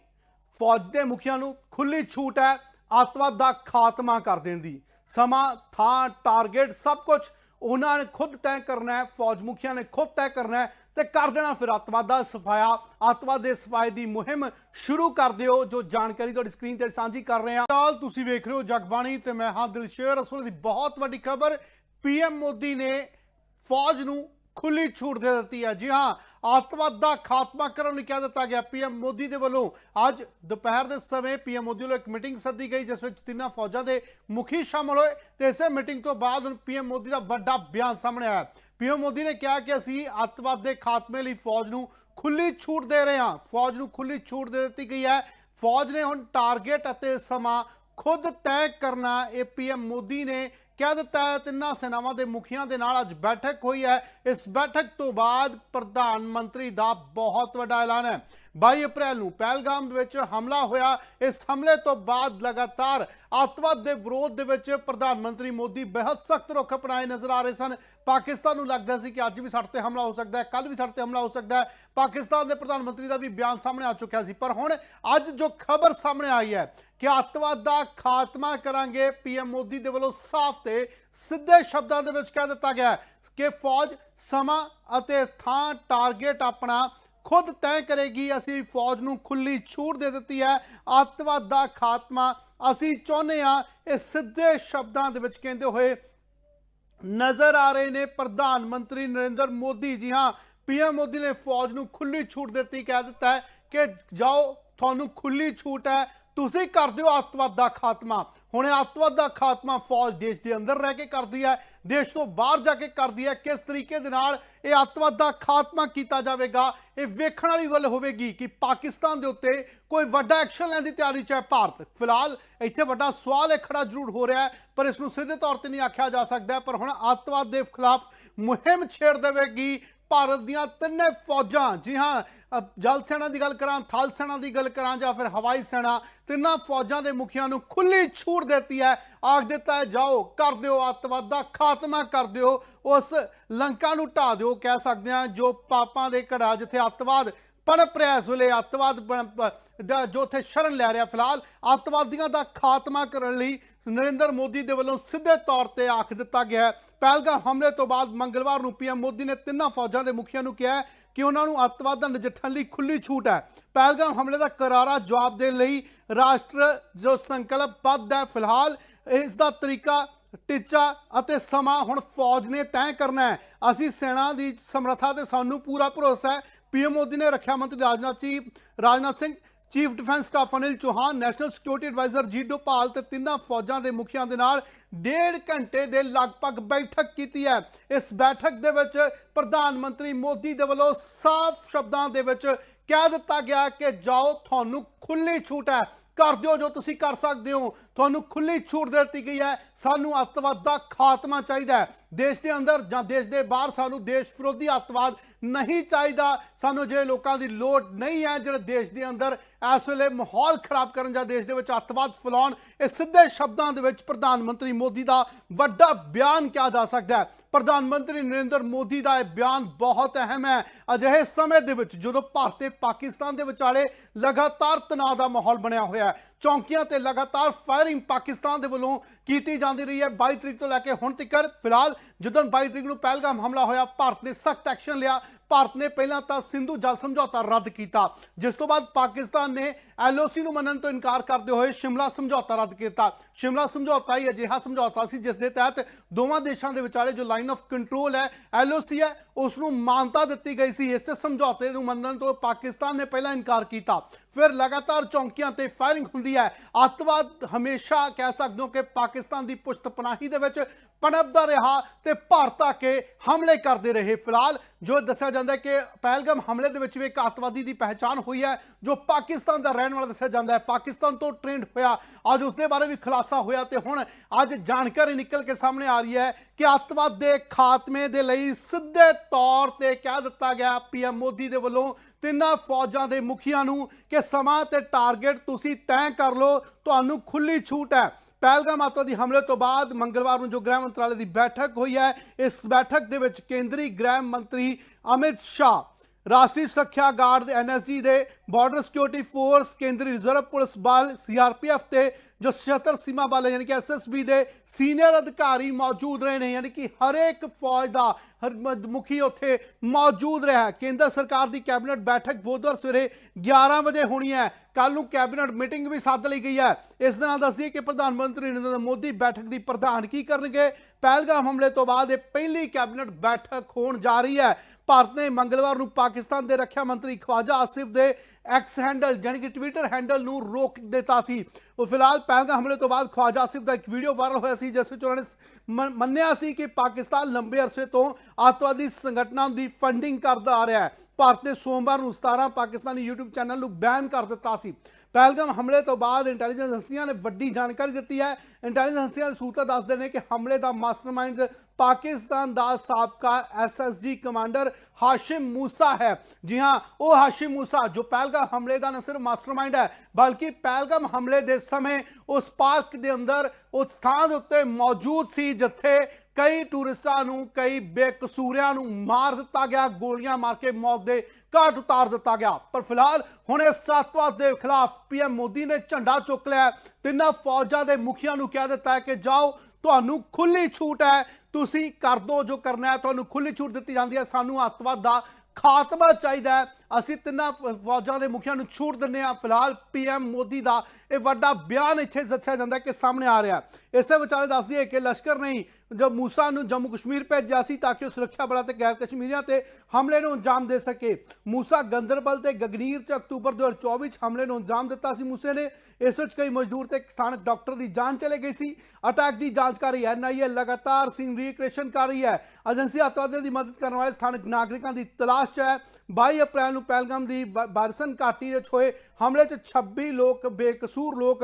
[SPEAKER 3] ਫੌਜ ਦੇ ਮੁਖੀਆਂ ਨੂੰ ਖੁੱਲੀ ਛੂਟ ਹੈ। ਅੱਤਵਾਦ ਦਾ ਖਾਤਮਾ ਕਰ ਦੇਣ ਦੀ। ਸਮਾਂ, ਥਾਂ ਟਾਰਗੇਟ ਸਭ ਕੁਝ ਉਹਨਾਂ ਨੇ ਖੁਦ ਤੈਅ ਕਰਨਾ ਹੈ, ਫੌਜ ਮੁਖੀਆਂ ਨੇ ਖੁਦ ਤੈਅ ਕਰਨਾ ਹੈ ਤੇ ਕਰ ਦੇਣਾ ਫਿਰ ਅੱਤਵਾਦ ਦਾ ਸਫਾਇਆ। ਅੱਤਵਾਦ ਦੇ ਸਫਾਏ ਦੀ ਮੁਹਿੰਮ ਸ਼ੁਰੂ ਕਰ ਦਿਓ, ਜੋ ਜਾਣਕਾਰੀ ਤੁਹਾਡੀ ਸਕਰੀਨ ਤੇ ਸਾਂਝੀ ਕਰ ਰਹੇ ਹਾਂ।
[SPEAKER 2] ਨਾਲ ਤੁਸੀਂ ਵੇਖ ਰਹੇ ਹੋ ਜਗਬਾਣੀ ਤੇ ਮੈਂ ਹਾਂ ਦਿਲਸ਼ੇਰ ਅਸਲ ਦੀ ਬਹੁਤ ਵੱਡੀ ਖਬਰ। ਪੀਐਮ ਮੋਦੀ ਨੇ ਫੌਜ ਨੂੰ ਖੁੱਲੀ ਛੂਟ ਦੇ ਦਿੱਤੀ ਹੈ। ਜੀ ਹਾਂ ਅੱਤਵਾਦ ਦਾ ਖਾਤਮਾ ਕਰਨ ਲਈ ਕਹਿ ਦਿੱਤਾ ਗਿਆ। ਪੀਐਮ ਮੋਦੀ ਦੇ ਵੱਲੋਂ ਅੱਜ ਦੁਪਹਿਰ ਦੇ ਸਮੇਂ ਪੀਐਮ ਮੋਦੀ ਵੱਲੋਂ ਇੱਕ ਮੀਟਿੰਗ ਸੱਦੀ ਗਈ, ਜਿਸ ਵਿੱਚ ਤਿੰਨਾਂ ਫੌਜਾਂ ਦੇ ਮੁਖੀ ਸ਼ਾਮਲ ਹੋਏ ਤੇ ਇਸੇ ਮੀਟਿੰਗ ਤੋਂ ਬਾਅਦ ਹੁਣ ਪੀਐਮ ਮੋਦੀ ਦਾ ਵੱਡਾ ਬਿਆਨ ਸਾਹਮਣੇ ਆਇਆ। ਪੀਐਮ ਮੋਦੀ ਨੇ ਕਿਹਾ ਕਿ ਅਸੀਂ ਅੱਤਵਾਦ ਦੇ ਖਾਤਮੇ ਲਈ ਫੌਜ ਨੂੰ ਖੁੱਲੀ ਛੂਟ ਦੇ ਰਹੇ ਹਾਂ। ਫੌਜ ਨੂੰ ਖੁੱਲੀ ਛੂਟ ਦੇ ਦਿੱਤੀ ਗਈ ਹੈ। ਫੌਜ ਨੇ ਹੁਣ ਟਾਰਗੇਟ ਅਤੇ ਸਮਾਂ ਖੁਦ ਤੈਅ ਕਰਨਾ, ਇਹ ਪੀਐਮ ਮੋਦੀ ਨੇ ਕਹਿ ਦਿੱਤਾ ਹੈ, ਤਿੰਨਾਂ ਸੈਨਾਵਾਂ ਦੇ ਮੁਖੀਆਂ ਦੇ ਨਾਲ ਅੱਜ ਬੈਠਕ ਹੋਈ ਹੈ। ਇਸ ਬੈਠਕ ਤੋਂ ਬਾਅਦ ਪ੍ਰਧਾਨ ਮੰਤਰੀ ਦਾ ਬਹੁਤ ਵੱਡਾ ਐਲਾਨ ਹੈ। 22 ਅਪ੍ਰੈਲ ਨੂੰ ਪਹਿਲਗਾਮ ਵਿੱਚ ਹਮਲਾ ਹੋਇਆ। ਇਸ ਹਮਲੇ ਤੋਂ ਬਾਅਦ ਲਗਾਤਾਰ ਅੱਤਵਾਦ ਦੇ ਵਿਰੋਧ ਦੇ ਵਿੱਚ ਪ੍ਰਧਾਨ ਮੰਤਰੀ ਮੋਦੀ ਬੇहद ਸਖਤ ਰੁਖ ਅਪਣਾਏ ਨਜ਼ਰ ਆ ਰਹੇ ਸਨ। ਪਾਕਿਸਤਾਨ ਨੂੰ ਲੱਗਦਾ ਸੀ ਕਿ ਅੱਜ ਵੀ ਸਾਡੇ ਤੇ ਹਮਲਾ ਹੋ ਸਕਦਾ ਹੈ ਕੱਲ ਵੀ ਸਾਡੇ ਤੇ ਹਮਲਾ ਹੋ ਸਕਦਾ ਹੈ। ਪਾਕਿਸਤਾਨ ਦੇ ਪ੍ਰਧਾਨ ਮੰਤਰੀ ਦਾ ਵੀ ਬਿਆਨ ਸਾਹਮਣੇ ਆ ਚੁੱਕਿਆ ਸੀ। ਪਰ ਹੁਣ ਅੱਜ ਜੋ ਖਬਰ ਸਾਹਮਣੇ ਆਈ ਹੈ ਕਿ ਅੱਤਵਾਦ ਦਾ ਖਾਤਮਾ ਕਰਾਂਗੇ, ਪੀਐਮ ਮੋਦੀ ਦੇ ਵੱਲੋਂ ਸਾਫ਼ ਤੇ ਸਿੱਧੇ ਸ਼ਬਦਾਂ ਦੇ ਵਿੱਚ ਕਹਿ ਦਿੱਤਾ ਗਿਆ ਕਿ ਫੌਜ ਸਮਾਂ ਅਤੇ ਥਾਂ ਟਾਰਗੇਟ ਆਪਣਾ ਖੁਦ ਤੈਅ ਕਰੇਗੀ। ਅਸੀਂ ਫੌਜ ਨੂੰ ਖੁੱਲੀ ਛੂਟ ਦੇ ਦਿੱਤੀ ਹੈ। ਅੱਤਵਾਦ ਦਾ ਖਾਤਮਾ ਅਸੀਂ ਚਾਹੁੰਦੇ ਹਾਂ। ਇਹ ਸਿੱਧੇ ਸ਼ਬਦਾਂ ਦੇ ਵਿੱਚ ਕਹਿੰਦੇ ਹੋਏ ਨਜ਼ਰ ਆ ਰਹੇ ਨੇ ਪ੍ਰਧਾਨ ਮੰਤਰੀ ਨਰਿੰਦਰ ਮੋਦੀ। ਜੀ ਹਾਂ, ਪੀਐਮ ਮੋਦੀ ਨੇ ਫੌਜ ਨੂੰ ਖੁੱਲੀ ਛੂਟ ਦਿੱਤੀ, ਕਹਿ ਦਿੱਤਾ ਹੈ ਕਿ ਜਾਓ, ਤੁਹਾਨੂੰ ਖੁੱਲੀ ਛੂਟ ਹੈ। ਤੁਸੀਂ ਕਰ ਦਿਓ ਅੱਤਵਾਦ ਦਾ ਖਾਤਮਾ। ਹੁਣ ਇਹ ਅੱਤਵਾਦ ਦਾ ਖਾਤਮਾ ਫੌਜ ਦੇਸ਼ ਦੇ ਅੰਦਰ ਰਹਿ ਕੇ ਕਰਦੀ ਹੈ, ਦੇਸ਼ ਤੋਂ ਬਾਹਰ ਜਾ ਕੇ ਕਰਦੀ ਹੈ। ਕਿਸ ਤਰੀਕੇ ਦੇ ਨਾਲ ਇਹ ਅੱਤਵਾਦ ਦਾ ਖਾਤਮਾ ਕੀਤਾ ਜਾਵੇਗਾ? ਇਹ ਵੇਖਣ ਵਾਲੀ ਗੱਲ ਹੋਵੇਗੀ ਕਿ ਪਾਕਿਸਤਾਨ ਦੇ ਉੱਤੇ ਕੋਈ ਵੱਡਾ ਐਕਸ਼ਨ ਲੈਣ ਦੀ ਤਿਆਰੀ ਚ ਹੈ ਭਾਰਤ। ਫਿਲਹਾਲ ਇੱਥੇ ਵੱਡਾ ਸਵਾਲ ਇਹ ਖੜਾ ਜ਼ਰੂਰ ਹੋ ਰਿਹਾ ਹੈ, ਪਰ ਇਸ ਨੂੰ ਸਿੱਧੇ ਤੌਰ ਤੇ ਨਹੀਂ ਆਖਿਆ ਜਾ ਸਕਦਾ ਪਰ ਹੁਣ ਅੱਤਵਾਦ ਦੇ ਖਿਲਾਫ ਮੁਹਿੰਮ ਛੇੜ ਦੇਵੇਗੀ ਭਾਰਤ ਦੀਆਂ ਤਿੰਨੇ ਫੌਜਾਂ, ਜੀ ਹਾਂ ਜਲ ਸੈਨਾ ਦੀ ਗੱਲ ਕਰਾਂ, ਥਲ ਸੈਨਾ ਦੀ ਗੱਲ ਕਰਾਂ ਜਾਂ ਫਿਰ ਹਵਾਈ ਸੈਨਾ, ਤਿੰਨਾਂ ਫੌਜਾਂ ਦੇ ਮੁਖੀਆਂ ਨੂੰ ਖੁੱਲੀ ਛੂਟ ਦਿੱਤੀ ਹੈ। ਆਖ ਦਿੱਤਾ ਹੈ, ਜਾਓ, ਕਰ ਦਿਓ ਅੱਤਵਾਦ ਦਾ ਖਾਤਮਾ ਕਰ ਦਿਓ, ਉਸ ਲੰਕਾ ਨੂੰ ਢਾ ਦਿਓ। ਕਹਿ ਸਕਦੇ ਹਾਂ, ਜੋ ਪਾਪਾਂ ਦੇ ਘੜਾ ਜਿੱਥੇ ਅੱਤਵਾਦ ਪਣਪ ਰਿਹਾ ਇਸ ਵੇਲੇ ਅੱਤਵਾਦ ਬਣ- ਦਾ, ਜੋ ਉੱਥੇ ਸ਼ਰਨ ਲੈ ਰਿਹਾ ਫਿਲਹਾਲ, ਅੱਤਵਾਦੀਆਂ ਦਾ ਖਾਤਮਾ ਕਰਨ ਲਈ ਨਰਿੰਦਰ ਮੋਦੀ ਦੇ ਵੱਲੋਂ ਸਿੱਧੇ ਤੌਰ ਤੇ ਆਖ ਦਿੱਤਾ ਗਿਆ ਹੈ। ਪਹਿਲਗਾਮ ਹਮਲੇ ਤੋਂ ਬਾਅਦ ਮੰਗਲਵਾਰ ਨੂੰ ਪੀਐਮ ਮੋਦੀ ਨੇ ਤਿੰਨਾਂ ਫੌਜਾਂ ਦੇ ਮੁਖੀਆਂ ਨੂੰ ਕਿਹਾ ਕਿ ਉਹਨਾਂ ਨੂੰ ਅੱਤਵਾਦ ਦਾ ਨਜਿੱਠਣ ਲਈ ਖੁੱਲੀ ਛੂਟ ਹੈ। ਪਹਿਲਗਾਮ ਹਮਲੇ ਦਾ ਕਰਾਰਾ ਜਵਾਬ ਦੇਣ ਲਈ ਰਾਸ਼ਟਰ ਜੋ ਸੰਕਲਪਬੱਧ ਹੈ ਫਿਲਹਾਲ, ਇਸ ਦਾ ਤਰੀਕਾ, ਟੀਚਾ ਅਤੇ ਸਮਾਂ ਹੁਣ ਫੌਜ ਨੇ ਤੈਅ ਕਰਨਾ ਹੈ। ਅਸੀਂ ਸੈਨਾ ਦੀ ਸਮਰੱਥਾ ਤੇ ਸਾਨੂੰ ਪੂਰਾ ਭਰੋਸਾ ਹੈ। ਪੀਐਮ ਮੋਦੀ ਨੇ ਰੱਖਿਆ ਮੰਤਰੀ Rajnath ji, Rajnath Singh chief defence staff Anil Chauhan national security adviser ji Doval ਤੇ ਤਿੰਨਾਂ ਫੌਜਾਂ ਦੇ ਮੁਖੀਆਂ ਦੇ ਨਾਲ ਡੇਢ ਘੰਟੇ ਦੇ ਲਗਭਗ ਬੈਠਕ ਕੀਤੀ ਹੈ। ਇਸ ਬੈਠਕ ਦੇ ਵਿੱਚ ਪ੍ਰਧਾਨ ਮੰਤਰੀ ਮੋਦੀ ਦੇ ਵੱਲੋਂ ਸਾਫ਼ ਸ਼ਬਦਾਂ ਦੇ ਵਿੱਚ ਕਹਿ ਦਿੱਤਾ ਗਿਆ ਕਿ ਜਾਓ, ਤੁਹਾਨੂੰ ਖੁੱਲੀ ਛੂਟ ਹੈ। ਕਰ ਦਿਓ ਜੋ ਤੁਸੀਂ ਕਰ ਸਕਦੇ ਹੋ, ਤੁਹਾਨੂੰ ਖੁੱਲੀ ਛੂਟ ਦੇ ਦਿੱਤੀ ਗਈ ਹੈ। ਸਾਨੂੰ ਅੱਤਵਾਦ ਦਾ ਖਾਤਮਾ ਚਾਹੀਦਾ ਹੈ। ਦੇਸ਼ ਦੇ ਅੰਦਰ ਜਾਂ ਦੇਸ਼ ਦੇ ਬਾਹਰ ਸਾਨੂੰ ਦੇਸ਼ ਵਿਰੋਧੀ ਅੱਤਵਾਦ ਨਹੀਂ ਚਾਹੀਦਾ। ਸਾਨੂੰ ਜਿਹੜੇ ਲੋਕਾਂ ਦੀ ਲੋੜ ਨਹੀਂ ਹੈ ਜਿਹੜੇ ਦੇਸ਼ ਦੇ ਅੰਦਰ ਇਸ ਵੇਲੇ ਮਾਹੌਲ ਖਰਾਬ ਕਰਨ ਜਾਂ ਦੇਸ਼ ਦੇ ਵਿੱਚ ਅੱਤਵਾਦ ਫੈਲਾਉਣ, ਇਹ ਸਿੱਧੇ ਸ਼ਬਦਾਂ ਦੇ ਵਿੱਚ ਪ੍ਰਧਾਨ ਮੰਤਰੀ ਮੋਦੀ ਦਾ ਵੱਡਾ ਬਿਆਨ ਕਿਹਾ ਜਾ ਸਕਦਾ ਹੈ। ਪ੍ਰਧਾਨ ਮੰਤਰੀ ਨਰਿੰਦਰ ਮੋਦੀ ਦਾ ਇਹ ਬਿਆਨ ਬਹੁਤ ਅਹਿਮ ਹੈ। ਅਜਿਹੇ ਸਮੇਂ ਦੇ ਵਿੱਚ ਜਦੋਂ ਭਾਰਤ ਤੇ ਪਾਕਿਸਤਾਨ ਦੇ ਵਿਚਾਲੇ ਲਗਾਤਾਰ ਤਣਾਅ ਦਾ ਮਾਹੌਲ ਬਣਿਆ ਹੋਇਆ ਹੈ, ਚੌਂਕੀਆਂ ਤੇ ਲਗਾਤਾਰ ਫਾਇਰਿੰਗ ਪਾਕਿਸਤਾਨ ਦੇ ਵੱਲੋਂ ਕੀਤੀ ਜਾਂਦੀ ਰਹੀ ਹੈ। 22 ਤਰੀਕ ਤੋਂ ਲੈ ਕੇ ਹੁਣ ਤੱਕ ਫਿਲਹਾਲ ਜਦੋਂ 22 ਤਰੀਕ ਨੂੰ ਪਹਿਲਗਾਮ ਹਮਲਾ ਹੋਇਆ, ਭਾਰਤ ਨੇ ਸਖਤ ਐਕਸ਼ਨ ਲਿਆ। ਭਾਰਤ ਨੇ ਪਹਿਲਾਂ ਤਾਂ ਸਿੰਧੂ ਜਲ ਸਮਝੌਤਾ ਰੱਦ ਕੀਤਾ, ਜਿਸ ਤੋਂ ਬਾਅਦ ਪਾਕਿਸਤਾਨ ਨੇ ਐਲਓਸੀ ਨੂੰ ਮੰਨਣ ਤੋਂ ਇਨਕਾਰ ਕਰਦੇ ਹੋਏ ਸ਼ਿਮਲਾ ਸਮਝੌਤਾ ਰੱਦ ਕੀਤਾ। ਸ਼ਿਮਲਾ ਸਮਝੌਤਾ ਹੀ ਅਜਿਹਾ ਸਮਝੌਤਾ ਸੀ, ਜਿਸ ਦੇ ਤਹਿਤ ਦੋਵਾਂ ਦੇਸ਼ਾਂ ਦੇ ਵਿਚਾਲੇ ਜੋ ਲਾਈਨ ਆਫ ਕੰਟਰੋਲ ਹੈ, ਐਲਓਸੀ ਹੈ ਉਸ ਨੂੰ ਮਾਨਤਾ ਦਿੱਤੀ ਗਈ ਸੀ। ਇਸ ਸਮਝੌਤੇ ਨੂੰ ਮੰਨਣ ਤੋਂ ਪਾਕਿਸਤਾਨ ਨੇ ਪਹਿਲਾਂ ਇਨਕਾਰ ਕੀਤਾ। ਫਿਰ ਲਗਾਤਾਰ ਚੌਂਕੀਆਂ ਤੇ ਫਾਇਰਿੰਗ ਹੁੰਦੀ ਹੈ। ਅੱਤਵਾਦ ਹਮੇਸ਼ਾ ਕਹਿ ਸਕਦੇ ਹੋ ਕਿ ਪਾਕਿਸਤਾਨ ਦੀ ਪੁਸ਼ਤ ਪਨਾਹੀ ਦੇ ਵਿੱਚ ਪਣਪਦਾ ਰਿਹਾ ਤੇ ਭਾਰਤ ਆ ਕੇ ਹਮਲੇ ਕਰਦੇ ਰਹੇ। ਫਿਲਹਾਲ ਜੋ ਦੱਸਿਆ ਜਾਂਦਾ ਕਿ ਪਹਿਲਗਮ ਹਮਲੇ ਦੇ ਵਿੱਚ ਵੀ ਇੱਕ ਅੱਤਵਾਦੀ ਦੀ ਪਹਿਚਾਣ ਹੋਈ ਹੈ, ਜੋ ਪਾਕਿਸਤਾਨ ਦਾ ਰਹਿਣ ਵਾਲਾ ਦੱਸਿਆ ਜਾਂਦਾ ਹੈ। ਪਾਕਿਸਤਾਨ ਤੋਂ ਟ੍ਰੇਨਡ ਹੋਇਆ, ਅੱਜ ਉਸਦੇ ਬਾਰੇ ਵੀ ਖੁਲਾਸਾ ਹੋਇਆ ਤੇ ਹੁਣ ਅੱਜ ਜਾਣਕਾਰੀ ਨਿਕਲ ਕੇ ਸਾਹਮਣੇ ਆ ਰਹੀ ਹੈ ਕਿ ਅੱਤਵਾਦ ਦੇ ਖਾਤਮੇ ਦੇ ਲਈ ਸਿੱਧੇ ਤੌਰ ਤੇ ਕਹਿ ਦਿੱਤਾ ਗਿਆ ਪੀਐਮ ਮੋਦੀ ਦੇ ਵੱਲੋਂ ਤਿੰਨਾਂ ਫੌਜਾਂ ਦੇ ਮੁਖੀਆਂ ਨੂੰ ਕਿ ਸਮਾਂ ਤੇ ਟਾਰਗੇਟ ਤੁਸੀਂ ਤੈਅ ਕਰ ਲਓ, ਤੁਹਾਨੂੰ ਖੁੱਲੀ ਛੂਟ ਹੈ। ਪਹਿਲਗਾਮ ਅੱਤਵਾਦੀ ਹਮਲੇ ਤੋਂ ਬਾਅਦ ਮੰਗਲਵਾਰ ਨੂੰ ਜੋ ਗ੍ਰਹਿ ਮੰਤਰਾਲੇ ਦੀ ਬੈਠਕ ਹੋਈ ਹੈ, ਇਸ ਬੈਠਕ ਦੇ ਵਿੱਚ ਕੇਂਦਰੀ ਗ੍ਰਹਿ ਮੰਤਰੀ ਅਮਿਤ ਸ਼ਾਹ, ਰਾਸ਼ਟਰੀ ਸੁਰੱਖਿਆ ਗਾਰਡ ਦੇ ਐਨਐਸਜੀ ਦੇ ਬਾਰਡਰ ਸਿਕਿਉਰਿਟੀ ਫੋਰਸ ਕੇਂਦਰੀ ਰਿਜ਼ਰਵ ਪੁਲਿਸ ਬਲ ਸੀਆਰਪੀਐਫ ਤੇ ਜੋ ਸਸ਼ਤਰ ਸੀਮਾ ਬਲ ਯਾਨੀ ਕਿ ਐਸਐਸਬੀ ਦੇ ਸੀਨੀਅਰ ਅਧਿਕਾਰੀ ਮੌਜੂਦ ਰਹੇ ਨੇ, ਯਾਨੀ ਕਿ ਹਰੇਕ ਫੌਜ ਦਾ ਹਰ ਮੁਖੀ ਉੱਥੇ ਮੌਜੂਦ ਰਿਹਾ ਕੇਂਦਰ ਸਰਕਾਰ ਦੀ ਕੈਬਨਿਟ ਬੈਠਕ ਬੁੱਧਵਾਰ ਸਵੇਰੇ 11 ਵਜੇ ਹੋਣੀ ਹੈ। ਕੱਲ ਨੂੰ ਕੈਬਨਿਟ ਮੀਟਿੰਗ ਵੀ ਸੱਦ ਲਈ ਗਈ ਹੈ। ਇਸ ਦੇ ਨਾਲ ਦੱਸਦੀ ਕਿ ਪ੍ਰਧਾਨ ਮੰਤਰੀ ਨਰਿੰਦਰ ਮੋਦੀ ਬੈਠਕ ਦੀ ਪ੍ਰਧਾਨਗੀ ਕਰਨਗੇ? ਪਹਿਲਗਾਮ ਹਮਲੇ ਤੋਂ ਬਾਅਦ ਇਹ ਪਹਿਲੀ ਕੈਬਨਿਟ ਬੈਠਕ ਹੋਣ ਜਾ ਰਹੀ ਹੈ। ਭਾਰਤ ਨੇ ਮੰਗਲਵਾਰ ਨੂੰ ਪਾਕਿਸਤਾਨ ਦੇ ਰੱਖਿਆ ਮੰਤਰੀ ਖਵਾਜਾ ਆਸਿਫ ਦੇ ਐਕਸ ਹੈਂਡਲ ਯਾਨੀ ਕਿ ਟਵਿੱਟਰ ਹੈਂਡਲ ਨੂੰ ਰੋਕ ਦਿੱਤਾ ਸੀ। ਉਹ ਫਿਲਹਾਲ ਪਹਿਲਗਾਮ ਹਮਲੇ ਤੋਂ ਬਾਅਦ ਖਵਾਜਾ ਆਸਿਫ ਦਾ ਇੱਕ ਵੀਡੀਓ ਵਾਇਰਲ ਹੋਇਆ ਸੀ, ਜਿਸ ਵਿੱਚ ਉਹਨਾਂ ਨੇ ਮ- ਮੰਨਿਆ ਸੀ ਕਿ ਪਾਕਿਸਤਾਨ ਲੰਬੇ ਅਰਸੇ ਤੋਂ ਅੱਤਵਾਦੀ ਸੰਗਠਨਾਂ ਦੀ ਫੰਡਿੰਗ ਕਰਦਾ ਆ ਰਿਹਾ ਹੈ। ਭਾਰਤ ਨੇ ਸੋਮਵਾਰ ਨੂੰ 17 ਪਾਕਿਸਤਾਨੀ YouTube ਚੈਨਲ ਨੂੰ ਬੈਨ ਕਰ ਦਿੱਤਾ ਸੀ। ਪਹਿਲਗਾਮ ਹਮਲੇ ਤੋਂ ਬਾਅਦ ਇੰਟੈਲੀਜੈਂਸ ਏਜੰਸੀਆਂ ਨੇ ਵੱਡੀ ਜਾਣਕਾਰੀ ਦਿੱਤੀ ਹੈ। ਇੰਟੈਲੀਜੈਂਸ ਏਜੰਸੀਆਂ ਦੇ ਸੂਤਰ ਦੱਸਦੇ ਨੇ ਕਿ ਹਮਲੇ ਦਾ ਮਾਸਟਰਮਾਈਂਡ ਪਾਕਿਸਤਾਨ ਦਾ ਸਾਬਕਾ ਐਸਐਸਜੀ ਕਮਾਂਡਰ ਹਾਸ਼ਿਮ ਮੂਸਾ ਹੈ। ਜੀ ਹਾਂ, ਉਹ ਹਾਸ਼ਿਮ ਮੂਸਾ, ਜੋ ਪਹਿਲਗਾਮ ਹਮਲੇ ਦਾ ਨਾ ਸਿਰਫ ਮਾਸਟਰਮਾਈਂਡ ਹੈ, ਬਲਕਿ ਪਹਿਲਗਾਮ ਹਮਲੇ ਦੇ ਸਮੇਂ ਉਸ ਪਾਰਕ ਦੇ ਅੰਦਰ, ਉਸ ਥਾਂ ਦੇ ਉੱਤੇ ਮੌਜੂਦ ਸੀ, ਜਿੱਥੇ ਕਈ ਟੂਰਿਸਟਾਂ ਨੂੰ, ਕਈ ਬੇਕਸੂਰਿਆਂ ਨੂੰ ਮਾਰ ਦਿੱਤਾ ਗਿਆ। ਗੋਲੀਆਂ ਮਾਰ ਕੇ ਮੌਤ ਦੇ ਘਾਟ ਉਤਾਰ ਦਿੱਤਾ ਗਿਆ। ਪਰ ਫਿਲਹਾਲ ਹੁਣ ਇਸ ਸੱਤਵਾਦ ਦੇ ਖਿਲਾਫ ਪੀਐਮ ਮੋਦੀ ਨੇ ਝੰਡਾ ਚੁੱਕ ਲਿਆ ਤਿੰਨਾਂ ਫੌਜਾਂ ਦੇ ਮੁਖੀਆਂ ਨੂੰ ਕਹਿ ਦਿੱਤਾ ਹੈ ਕਿ ਜਾਓ, ਤੁਹਾਨੂੰ ਖੁੱਲੀ ਛੂਟ ਹੈ, ਤੁਸੀਂ ਕਰ ਦੋ ਜੋ ਕਰਨਾ ਹੈ, ਤੁਹਾਨੂੰ ਖੁੱਲੀ ਛੂਟ ਦਿੱਤੀ ਜਾਂਦੀ ਹੈ। ਸਾਨੂੰ ਅੱਤਵਾਦ ਦਾ ਖਾਤਮਾ ਚਾਹੀਦਾ ਹੈ। ਅਸੀਂ ਤਿੰਨਾਂ ਫ- ਫੌਜਾਂ ਦੇ ਮੁਖੀਆਂ ਨੂੰ ਛੂਟ ਦਿੰਦੇ ਹਾਂ। ਫਿਲਹਾਲ ਪੀਐਮ ਮੋਦੀ ਦਾ ਇਹ ਵੱਡਾ ਬਿਆਨ ਇੱਥੇ ਦੱਸਿਆ ਜਾਂਦਾ ਕਿ ਸਾਹਮਣੇ ਆ ਰਿਹਾ ਇਸੇ ਵਿਚਾਲੇ ਦੱਸਦੀ ਹੈ ਕਿ ਲਸ਼ਕਰ ਨੇ ਜੋ ਮੂਸਾ ਨੂੰ ਜੰਮੂ ਕਸ਼ਮੀਰ ਭੇਜਿਆ ਸੀ ਤਾਂ ਕਿ ਉਹ ਸੁਰੱਖਿਆ ਬਲਾਂ ਤੇ ਗੈਰ ਕਸ਼ਮੀਰੀਆਂ ਤੇ ਹਮਲੇ ਨੂੰ ਅੰਜਾਮ ਦੇ ਸਕੇ। ਮੂਸਾ ਗੰਦਰਬਲ ਤੇ ਗਗਨੀਰ ਚ ਅਕਤੂਬਰ 2024 ਚ ਹਮਲੇ ਨੂੰ ਅੰਜਾਮ ਦਿੱਤਾ ਸੀ ਮੂਸੇ ਨੇ। ਇਸ ਵਿੱਚ ਕਈ ਮਜ਼ਦੂਰ ਤੇ ਸਥਾਨਕ ਡਾਕਟਰ ਦੀ ਜਾਨ ਚਲੇ ਗਈ ਸੀ। ਅਟੈਕ ਦੀ ਜਾਂਚ ਕਰ ਰਹੀ ਹੈ ਐਨਆਈਏ ਲਗਾਤਾਰ ਸੀਨਰੀਕ੍ਰੀਏਸ਼ਨ ਕਰ ਰਹੀ ਹੈ। ਏਜੰਸੀ ਅੱਤਵਾਦੀਆਂ ਦੀ ਮਦਦ ਕਰਨ ਵਾਲੇ ਸਥਾਨਕ ਨਾਗਰਿਕਾਂ ਦੀ ਤਲਾਸ਼ 'ਚ ਹੈ। 22 ਅਪ੍ਰੈਲ ਨੂੰ ਪਹਿਲਗਾਮ ਦੀ ਬਾਰਸਨ ਘਾਟੀ ਵਿੱਚ ਹੋਏ ਹਮਲੇ 'ਚ 26 ਲੋਕ ਬੇਕਸੂਰ ਲੋਕ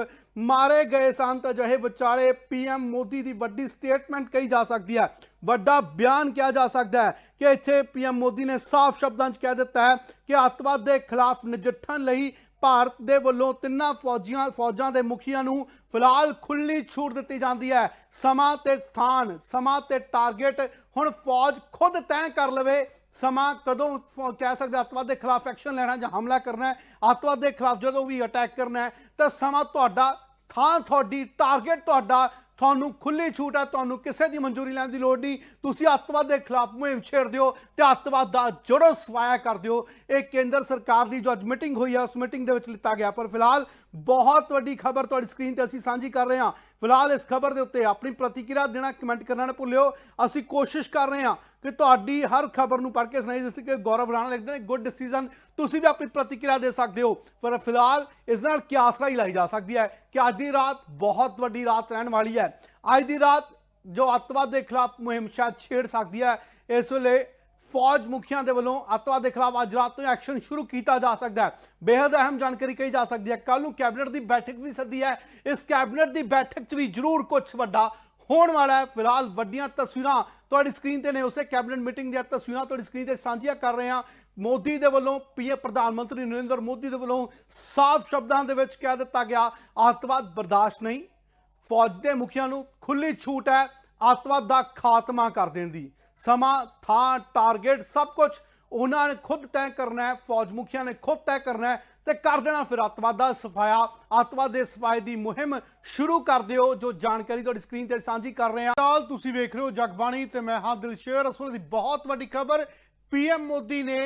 [SPEAKER 2] ਮਾਰੇ ਗਏ ਸਨ ਤਾਂ ਅਜਿਹੇ ਵਿਚਾਲੇ ਪੀਐਮ ਮੋਦੀ ਦੀ ਵੱਡੀ ਸਟੇਟਮੈਂਟ ਕਹੀ ਜਾ ਸਕਦੀ ਹੈ। ਵੱਡਾ ਬਿਆਨ ਕਿਹਾ ਜਾ ਸਕਦਾ ਹੈ ਕਿ ਇੱਥੇ ਪੀਐਮ ਮੋਦੀ ਨੇ ਸਾਫ਼ ਸ਼ਬਦਾਂ 'ਚ ਕਹਿ ਦਿੱਤਾ ਹੈ ਕਿ ਅੱਤਵਾਦ ਦੇ ਖਿਲਾਫ ਨਜਿੱਠਣ ਲਈ ਭਾਰਤ ਦੇ ਵੱਲੋਂ ਤਿੰਨਾਂ ਫੌਜੀਆਂ, ਫੌਜਾਂ ਦੇ ਮੁਖੀਆਂ ਨੂੰ ਫਿਲਹਾਲ ਖੁੱਲੀ ਛੂਟ ਦਿੱਤੀ ਜਾਂਦੀ ਹੈ। ਸਮਾਂ ਤੇ ਸਥਾਨ, ਸਮਾਂ ਤੇ ਟਾਰਗੇਟ ਹੁਣ ਫੌਜ ਖੁਦ ਤੈਅ ਕਰ ਲਵੇ ਸਮਾਂ ਕਦੋਂ ਫ- ਕਹਿ ਸਕਦੇ ਅੱਤਵਾਦ ਦੇ ਖਿਲਾਫ ਐਕਸ਼ਨ ਲੈਣਾ ਜਾਂ ਹਮਲਾ ਕਰਨਾ ਹੈ, ਅੱਤਵਾਦ ਦੇ ਖਿਲਾਫ ਜਦੋਂ ਵੀ ਅਟੈਕ ਕਰਨਾ ਹੈ, ਤਾਂ ਸਮਾਂ ਤੁਹਾਡਾ, ਥਾਂ ਤੁਹਾਡੀ ਟਾਰਗੇਟ ਤੁਹਾਡਾ, ਤੁਹਾਨੂੰ ਖੁੱਲੀ ਛੂਟ ਹੈ, ਤੁਹਾਨੂੰ ਕਿਸੇ ਦੀ ਮਨਜ਼ੂਰੀ ਲੈਣ ਦੀ ਲੋੜ ਨਹੀਂ। ਤੁਸੀਂ ਅੱਤਵਾਦ ਦੇ ਖਿਲਾਫ ਮੁਹਿੰਮ ਛੇੜ ਦਿਓ ਤੇ ਅੱਤਵਾਦ ਦਾ ਜੜੋਂ ਸਵਾਇਆ ਕਰ ਦਿਓ। ਇਹ ਕੇਂਦਰ ਸਰਕਾਰ ਦੀ ਜੋ ਅੱਜ ਮੀਟਿੰਗ ਹੋਈ ਹੈ, ਉਸ ਮੀਟਿੰਗ ਦੇ ਵਿੱਚ ਲਿੱਤਾ ਗਿਆ। ਪਰ ਫਿਲਹਾਲ ਬਹੁਤ ਵੱਡੀ ਖਬਰ ਤੁਹਾਡੀ ਸਕਰੀਨ ਤੇ ਅਸੀਂ ਸਾਂਝੀ ਕਰ ਰਹੇ ਹਾਂ। ਫਿਲਹਾਲ ਇਸ ਖਬਰ ਦੇ ਉੱਤੇ ਆਪਣੀ ਪ੍ਰਤੀਕਿਰਿਆ ਦੇਣਾ, ਕਮੈਂਟ ਕਰਨਾ ਨਾ ਭੁੱਲਿਓ। ਅਸੀਂ ਕੋਸ਼ਿਸ਼ ਕਰ ਰਹੇ ਹਾਂ ਕਿ ਤੁਹਾਡੀ ਹਰ ਖਬਰ ਨੂੰ ਪੜ੍ਹ ਕੇ ਸੁਣਾਈ ਜਿਸ ਕਿ ਗੌਰਵ ਰਾਣਾ ਲਿਖਦੇ ਨੇ ਗੁੱਡ ਡਿਸੀਜਨ ਤੁਸੀਂ ਵੀ ਆਪਣੀ ਪ੍ਰਤੀਕਿਰਿਆ ਦੇ ਸਕਦੇ ਹੋ। ਪਰ ਫਿਲਹਾਲ ਇਸ ਨਾਲ ਕੀ ਹੀ ਲਾਈ ਜਾ ਸਕਦੀ ਹੈ ਕਿ ਅੱਜ ਦੀ ਰਾਤ ਬਹੁਤ ਵੱਡੀ ਰਾਤ ਰਹਿਣ ਵਾਲੀ ਹੈ। ਅੱਜ ਦੀ ਰਾਤ ਜੋ ਅੱਤਵਾਦ ਦੇ ਖਿਲਾਫ ਮੁਹਿੰਮ ਸ਼ਾਇਦ ਛੇੜ ਸਕਦੀ ਹੈ, ਇਸ ਵੇਲੇ ਫੌਜ ਮੁਖੀਆਂ ਦੇ ਵੱਲੋਂ ਅੱਤਵਾਦ ਦੇ ਖਿਲਾਫ ਅੱਜ ਰਾਤ ਤੋਂ ਐਕਸ਼ਨ ਸ਼ੁਰੂ ਕੀਤਾ ਜਾ ਸਕਦਾ ਹੈ। ਬੇहद ਅਹਿਮ ਜਾਣਕਾਰੀ ਕਹੀ ਜਾ ਸਕਦੀ ਹੈ। ਕੱਲ ਨੂੰ ਕੈਬਨਿਟ ਦੀ ਬੈਠਕ ਵੀ ਸੱਦੀ ਹੈ। ਇਸ ਕੈਬਨਿਟ ਦੀ ਬੈਠਕ 'ਚ ਵੀ ਜ਼ਰੂਰ ਕੁਝ ਵੱਡਾ ਹੋਣ ਵਾਲਾ ਹੈ। ਫਿਲਹਾਲ ਵੱਡੀਆਂ ਤਸਵੀਰਾਂ ਤੁਹਾਡੀ ਸਕਰੀਨ ਤੇ ਨੇ। ਉਸੇ ਕੈਬਨਿਟ ਮੀਟਿੰਗ ਦੀਆਂ ਤਸਵੀਰਾਂ ਤੁਹਾਡੀ ਸਕਰੀਨ ਤੇ ਸਾਂਝੀਆਂ ਕਰ ਰਹੇ ਹਾਂ। ਮੋਦੀ ਦੇ ਵੱਲੋਂ ਪੀਏ ਪ੍ਰਧਾਨ ਮੰਤਰੀ ਨਰਿੰਦਰ ਮੋਦੀ ਦੇ ਵੱਲੋਂ ਸਾਫ਼ ਸ਼ਬਦਾਂ ਦੇ ਵਿੱਚ ਕਹਿ ਦਿੱਤਾ ਗਿਆ ਅੱਤਵਾਦ ਬਰਦਾਸ਼ਤ ਨਹੀਂ। ਫੌਜ ਦੇ ਮੁਖੀਆਂ ਨੂੰ ਖੁੱਲੀ ਛੂਟ ਹੈ। ਅੱਤਵਾਦ ਦਾ ਖਾਤਮਾ ਕਰ ਦੇਣ ਦੀ। ਸਮਾਂ, ਥਾਂ ਟਾਰਗੇਟ ਸਭ ਕੁਝ ਉਹਨਾਂ ਨੇ ਖੁਦ ਤੈਅ ਕਰਨਾ ਹੈ, ਫੌਜ ਮੁਖੀਆਂ ਨੇ ਖੁਦ ਤੈਅ ਕਰਨਾ ਹੈ ਤੇ ਕਰ ਦੇਣਾ ਫਿਰ ਅੱਤਵਾਦ ਦਾ ਸਫਾਇਆ। ਅੱਤਵਾਦ ਦੇ ਸਫਾਏ ਦੀ ਮੁਹਿੰਮ ਸ਼ੁਰੂ ਕਰ ਦਿਓ, ਜੋ ਜਾਣਕਾਰੀ ਤੁਹਾਡੀ ਸਕਰੀਨ ਤੇ ਸਾਂਝੀ ਕਰ ਰਹੇ ਹਾਂ।
[SPEAKER 1] ਹਾਲ ਤੁਸੀਂ ਵੇਖ ਰਹੇ ਹੋ ਜਗਬਾਣੀ ਤੇ ਮੈਂ ਹਾਂ ਦਿਲਸ਼ੇਰ ਅਸਲ ਦੀ ਬਹੁਤ ਵੱਡੀ ਖਬਰ। ਪੀਐਮ ਮੋਦੀ ਨੇ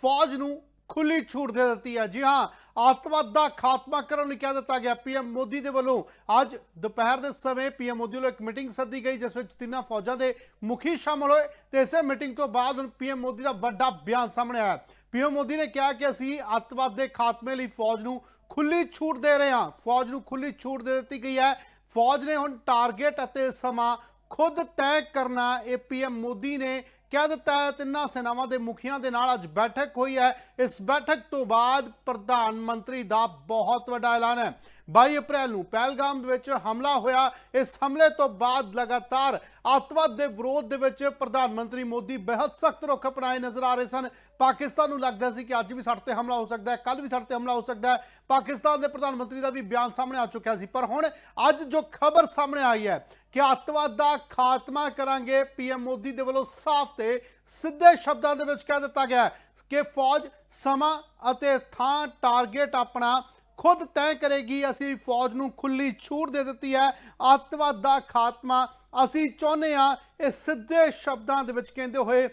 [SPEAKER 1] ਫੌਜ ਨੂੰ ਖੁੱਲੀ ਛੂਟ ਦੇ ਦਿੱਤੀ ਹੈ। ਜੀ ਹਾਂ ਅੱਤਵਾਦ ਦਾ ਖਾਤਮਾ ਕਰਨ ਲਈ ਕਹਿ ਦਿੱਤਾ ਗਿਆ। ਪੀਐਮ ਮੋਦੀ ਦੇ ਵੱਲੋਂ ਅੱਜ ਦੁਪਹਿਰ ਦੇ ਸਮੇਂ ਪੀਐਮ ਮੋਦੀ ਵੱਲੋਂ ਇੱਕ ਮੀਟਿੰਗ ਸੱਦੀ ਗਈ, ਜਿਸ ਵਿੱਚ ਤਿੰਨਾਂ ਫੌਜਾਂ ਦੇ ਮੁਖੀ ਸ਼ਾਮਲ ਹੋਏ ਤੇ ਇਸੇ ਮੀਟਿੰਗ ਤੋਂ ਬਾਅਦ ਹੁਣ ਪੀਐਮ ਮੋਦੀ ਦਾ ਵੱਡਾ ਬਿਆਨ ਸਾਹਮਣੇ ਆਇਆ।
[SPEAKER 2] ਪੀਐਮ ਮੋਦੀ ਨੇ ਕਿਹਾ ਕਿ ਅਸੀਂ ਅੱਤਵਾਦ ਦੇ ਖਾਤਮੇ ਲਈ ਫੌਜ ਨੂੰ ਖੁੱਲੀ ਛੂਟ ਦੇ ਰਹੇ ਹਾਂ। ਫੌਜ ਨੂੰ ਖੁੱਲੀ ਛੂਟ ਦੇ ਦਿੱਤੀ ਗਈ ਹੈ। ਫੌਜ ਨੇ ਹੁਣ ਟਾਰਗੇਟ ਅਤੇ ਸਮਾਂ ਖੁਦ ਤੈਅ ਕਰਨਾ, ਇਹ ਪੀਐਮ ਮੋਦੀ ਨੇ ਕਹਿ ਦਿੱਤਾ ਹੈ, ਤਿੰਨਾਂ ਸੈਨਾਵਾਂ ਦੇ ਮੁਖੀਆਂ ਦੇ ਨਾਲ ਅੱਜ ਬੈਠਕ ਹੋਈ ਹੈ। ਇਸ ਬੈਠਕ ਤੋਂ ਬਾਅਦ ਪ੍ਰਧਾਨ ਮੰਤਰੀ ਦਾ ਬਹੁਤ ਵੱਡਾ ਐਲਾਨ ਹੈ। 22 ਅਪ੍ਰੈਲ ਨੂੰ ਪਹਿਲਗਾਮ ਦੇ ਵਿੱਚ ਹਮਲਾ ਹੋਇਆ। ਇਸ ਹਮਲੇ ਤੋਂ ਬਾਅਦ ਲਗਾਤਾਰ ਅੱਤਵਾਦ ਦੇ ਵਿਰੋਧ ਦੇ ਵਿੱਚ ਪ੍ਰਧਾਨ ਮੰਤਰੀ ਮੋਦੀ ਬੇहद ਸਖਤ ਰੁਖ ਅਪਣਾਏ ਨਜ਼ਰ ਆ ਰਹੇ ਸਨ। ਪਾਕਿਸਤਾਨ ਨੂੰ ਲੱਗਦਾ ਸੀ ਕਿ ਅੱਜ ਵੀ ਸਾਡੇ ਤੇ ਹਮਲਾ ਹੋ ਸਕਦਾ ਹੈ ਕੱਲ ਵੀ ਸਾਡੇ ਤੇ ਹਮਲਾ ਹੋ ਸਕਦਾ ਹੈ। ਪਾਕਿਸਤਾਨ ਦੇ ਪ੍ਰਧਾਨ ਮੰਤਰੀ ਦਾ ਵੀ ਬਿਆਨ ਸਾਹਮਣੇ ਆ ਚੁੱਕਿਆ ਸੀ। ਪਰ ਹੁਣ ਅੱਜ ਜੋ ਖਬਰ ਸਾਹਮਣੇ ਆਈ ਹੈ ਕਿ ਅੱਤਵਾਦ ਦਾ ਖਾਤਮਾ ਕਰਾਂਗੇ ਪੀਐਮ ਮੋਦੀ ਦੇ ਵੱਲੋਂ ਸਾਫ਼ ਤੇ ਸਿੱਧੇ ਸ਼ਬਦਾਂ ਦੇ ਵਿੱਚ ਕਹਿ ਦਿੱਤਾ ਗਿਆ ਕਿ ਫੌਜ ਸਮਾਂ ਅਤੇ ਥਾਂ ਟਾਰਗੇਟ ਆਪਣਾ ਖੁਦ ਤੈਅ ਕਰੇਗੀ। ਅਸੀਂ ਫੌਜ ਨੂੰ ਖੁੱਲੀ ਛੂਟ ਦੇ ਦਿੱਤੀ ਹੈ। ਅੱਤਵਾਦ ਦਾ ਖਾਤਮਾ ਅਸੀਂ ਚਾਹੁੰਦੇ ਹਾਂ। ਇਹ ਸਿੱਧੇ ਸ਼ਬਦਾਂ ਦੇ ਵਿੱਚ ਕਹਿੰਦੇ ਹੋਏ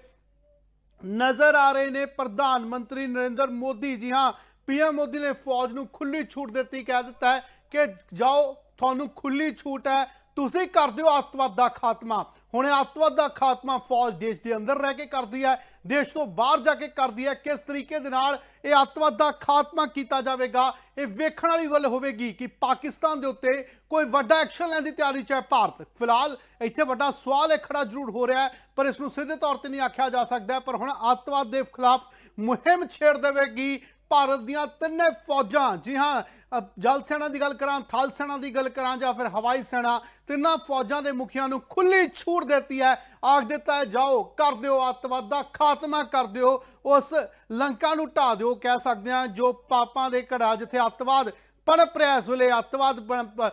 [SPEAKER 2] ਨਜ਼ਰ ਆ ਰਹੇ ਨੇ ਪ੍ਰਧਾਨ ਮੰਤਰੀ ਨਰਿੰਦਰ ਮੋਦੀ ਜੀ। ਹਾਂ ਪੀਐਮ ਮੋਦੀ ਨੇ ਫੌਜ ਨੂੰ ਖੁੱਲੀ ਛੂਟ ਦਿੱਤੀ, ਕਹਿ ਦਿੱਤਾ ਹੈ ਕਿ ਜਾਓ, ਤੁਹਾਨੂੰ ਖੁੱਲੀ ਛੂਟ ਹੈ। ਤੁਸੀਂ ਕਰ ਦਿਓ ਅੱਤਵਾਦ ਦਾ ਖਾਤਮਾ। ਹੁਣ ਇਹ ਅੱਤਵਾਦ ਦਾ ਖਾਤਮਾ ਫੌਜ ਦੇਸ਼ ਦੇ ਅੰਦਰ ਰਹਿ ਕੇ ਕਰਦੀ ਹੈ, ਦੇਸ਼ ਤੋਂ ਬਾਹਰ ਜਾ ਕੇ ਕਰਦੀ ਹੈ। ਕਿਸ ਤਰੀਕੇ ਦੇ ਨਾਲ ਇਹ ਅੱਤਵਾਦ ਦਾ ਖਾਤਮਾ ਕੀਤਾ ਜਾਵੇਗਾ, ਇਹ ਵੇਖਣ ਵਾਲੀ ਗੱਲ ਹੋਵੇਗੀ ਕਿ ਪਾਕਿਸਤਾਨ ਦੇ ਉੱਤੇ ਕੋਈ ਵੱਡਾ ਐਕਸ਼ਨ ਲੈਣ ਦੀ ਤਿਆਰੀ 'ਚ ਹੈ ਭਾਰਤ। ਫਿਲਹਾਲ ਇੱਥੇ ਵੱਡਾ ਸਵਾਲ ਇਹ ਖੜਾ ਜ਼ਰੂਰ ਹੋ ਰਿਹਾ ਹੈ, ਪਰ ਇਸ ਨੂੰ ਸਿੱਧੇ ਤੌਰ ਤੇ ਨਹੀਂ ਆਖਿਆ ਜਾ ਸਕਦਾ ਪਰ ਹੁਣ ਅੱਤਵਾਦ ਦੇ ਖਿਲਾਫ ਮੁਹਿੰਮ ਛੇੜ ਦੇਵੇਗੀ ਭਾਰਤ ਦੀਆਂ ਤਿੰਨੇ ਫੌਜਾਂ। ਜੀ ਹਾਂ ਜਲ ਸੈਨਾ ਦੀ ਗੱਲ ਕਰਾਂ, ਥਲ ਸੈਨਾ ਦੀ ਗੱਲ ਕਰਾਂ ਜਾਂ ਫਿਰ ਹਵਾਈ ਸੈਨਾ, ਤਿੰਨਾਂ ਫੌਜਾਂ ਦੇ ਮੁਖੀਆਂ ਨੂੰ ਖੁੱਲੀ ਛੂਟ ਦਿੱਤੀ ਹੈ। ਆਖ ਦਿੱਤਾ ਹੈ, ਜਾਓ, ਕਰ ਦਿਓ ਅੱਤਵਾਦ ਦਾ ਖਾਤਮਾ ਕਰ ਦਿਓ। ਉਸ ਲੰਕਾ ਨੂੰ ਢਾ ਦਿਓ। ਕਹਿ ਸਕਦੇ ਹਾਂ, ਜੋ ਪਾਪਾਂ ਦੇ ਘੜਾ ਜਿੱਥੇ ਅੱਤਵਾਦ ਪੜਪ ਰਿਹਾ ਇਸ ਵੇਲੇ ਅੱਤਵਾਦ ਬਣ-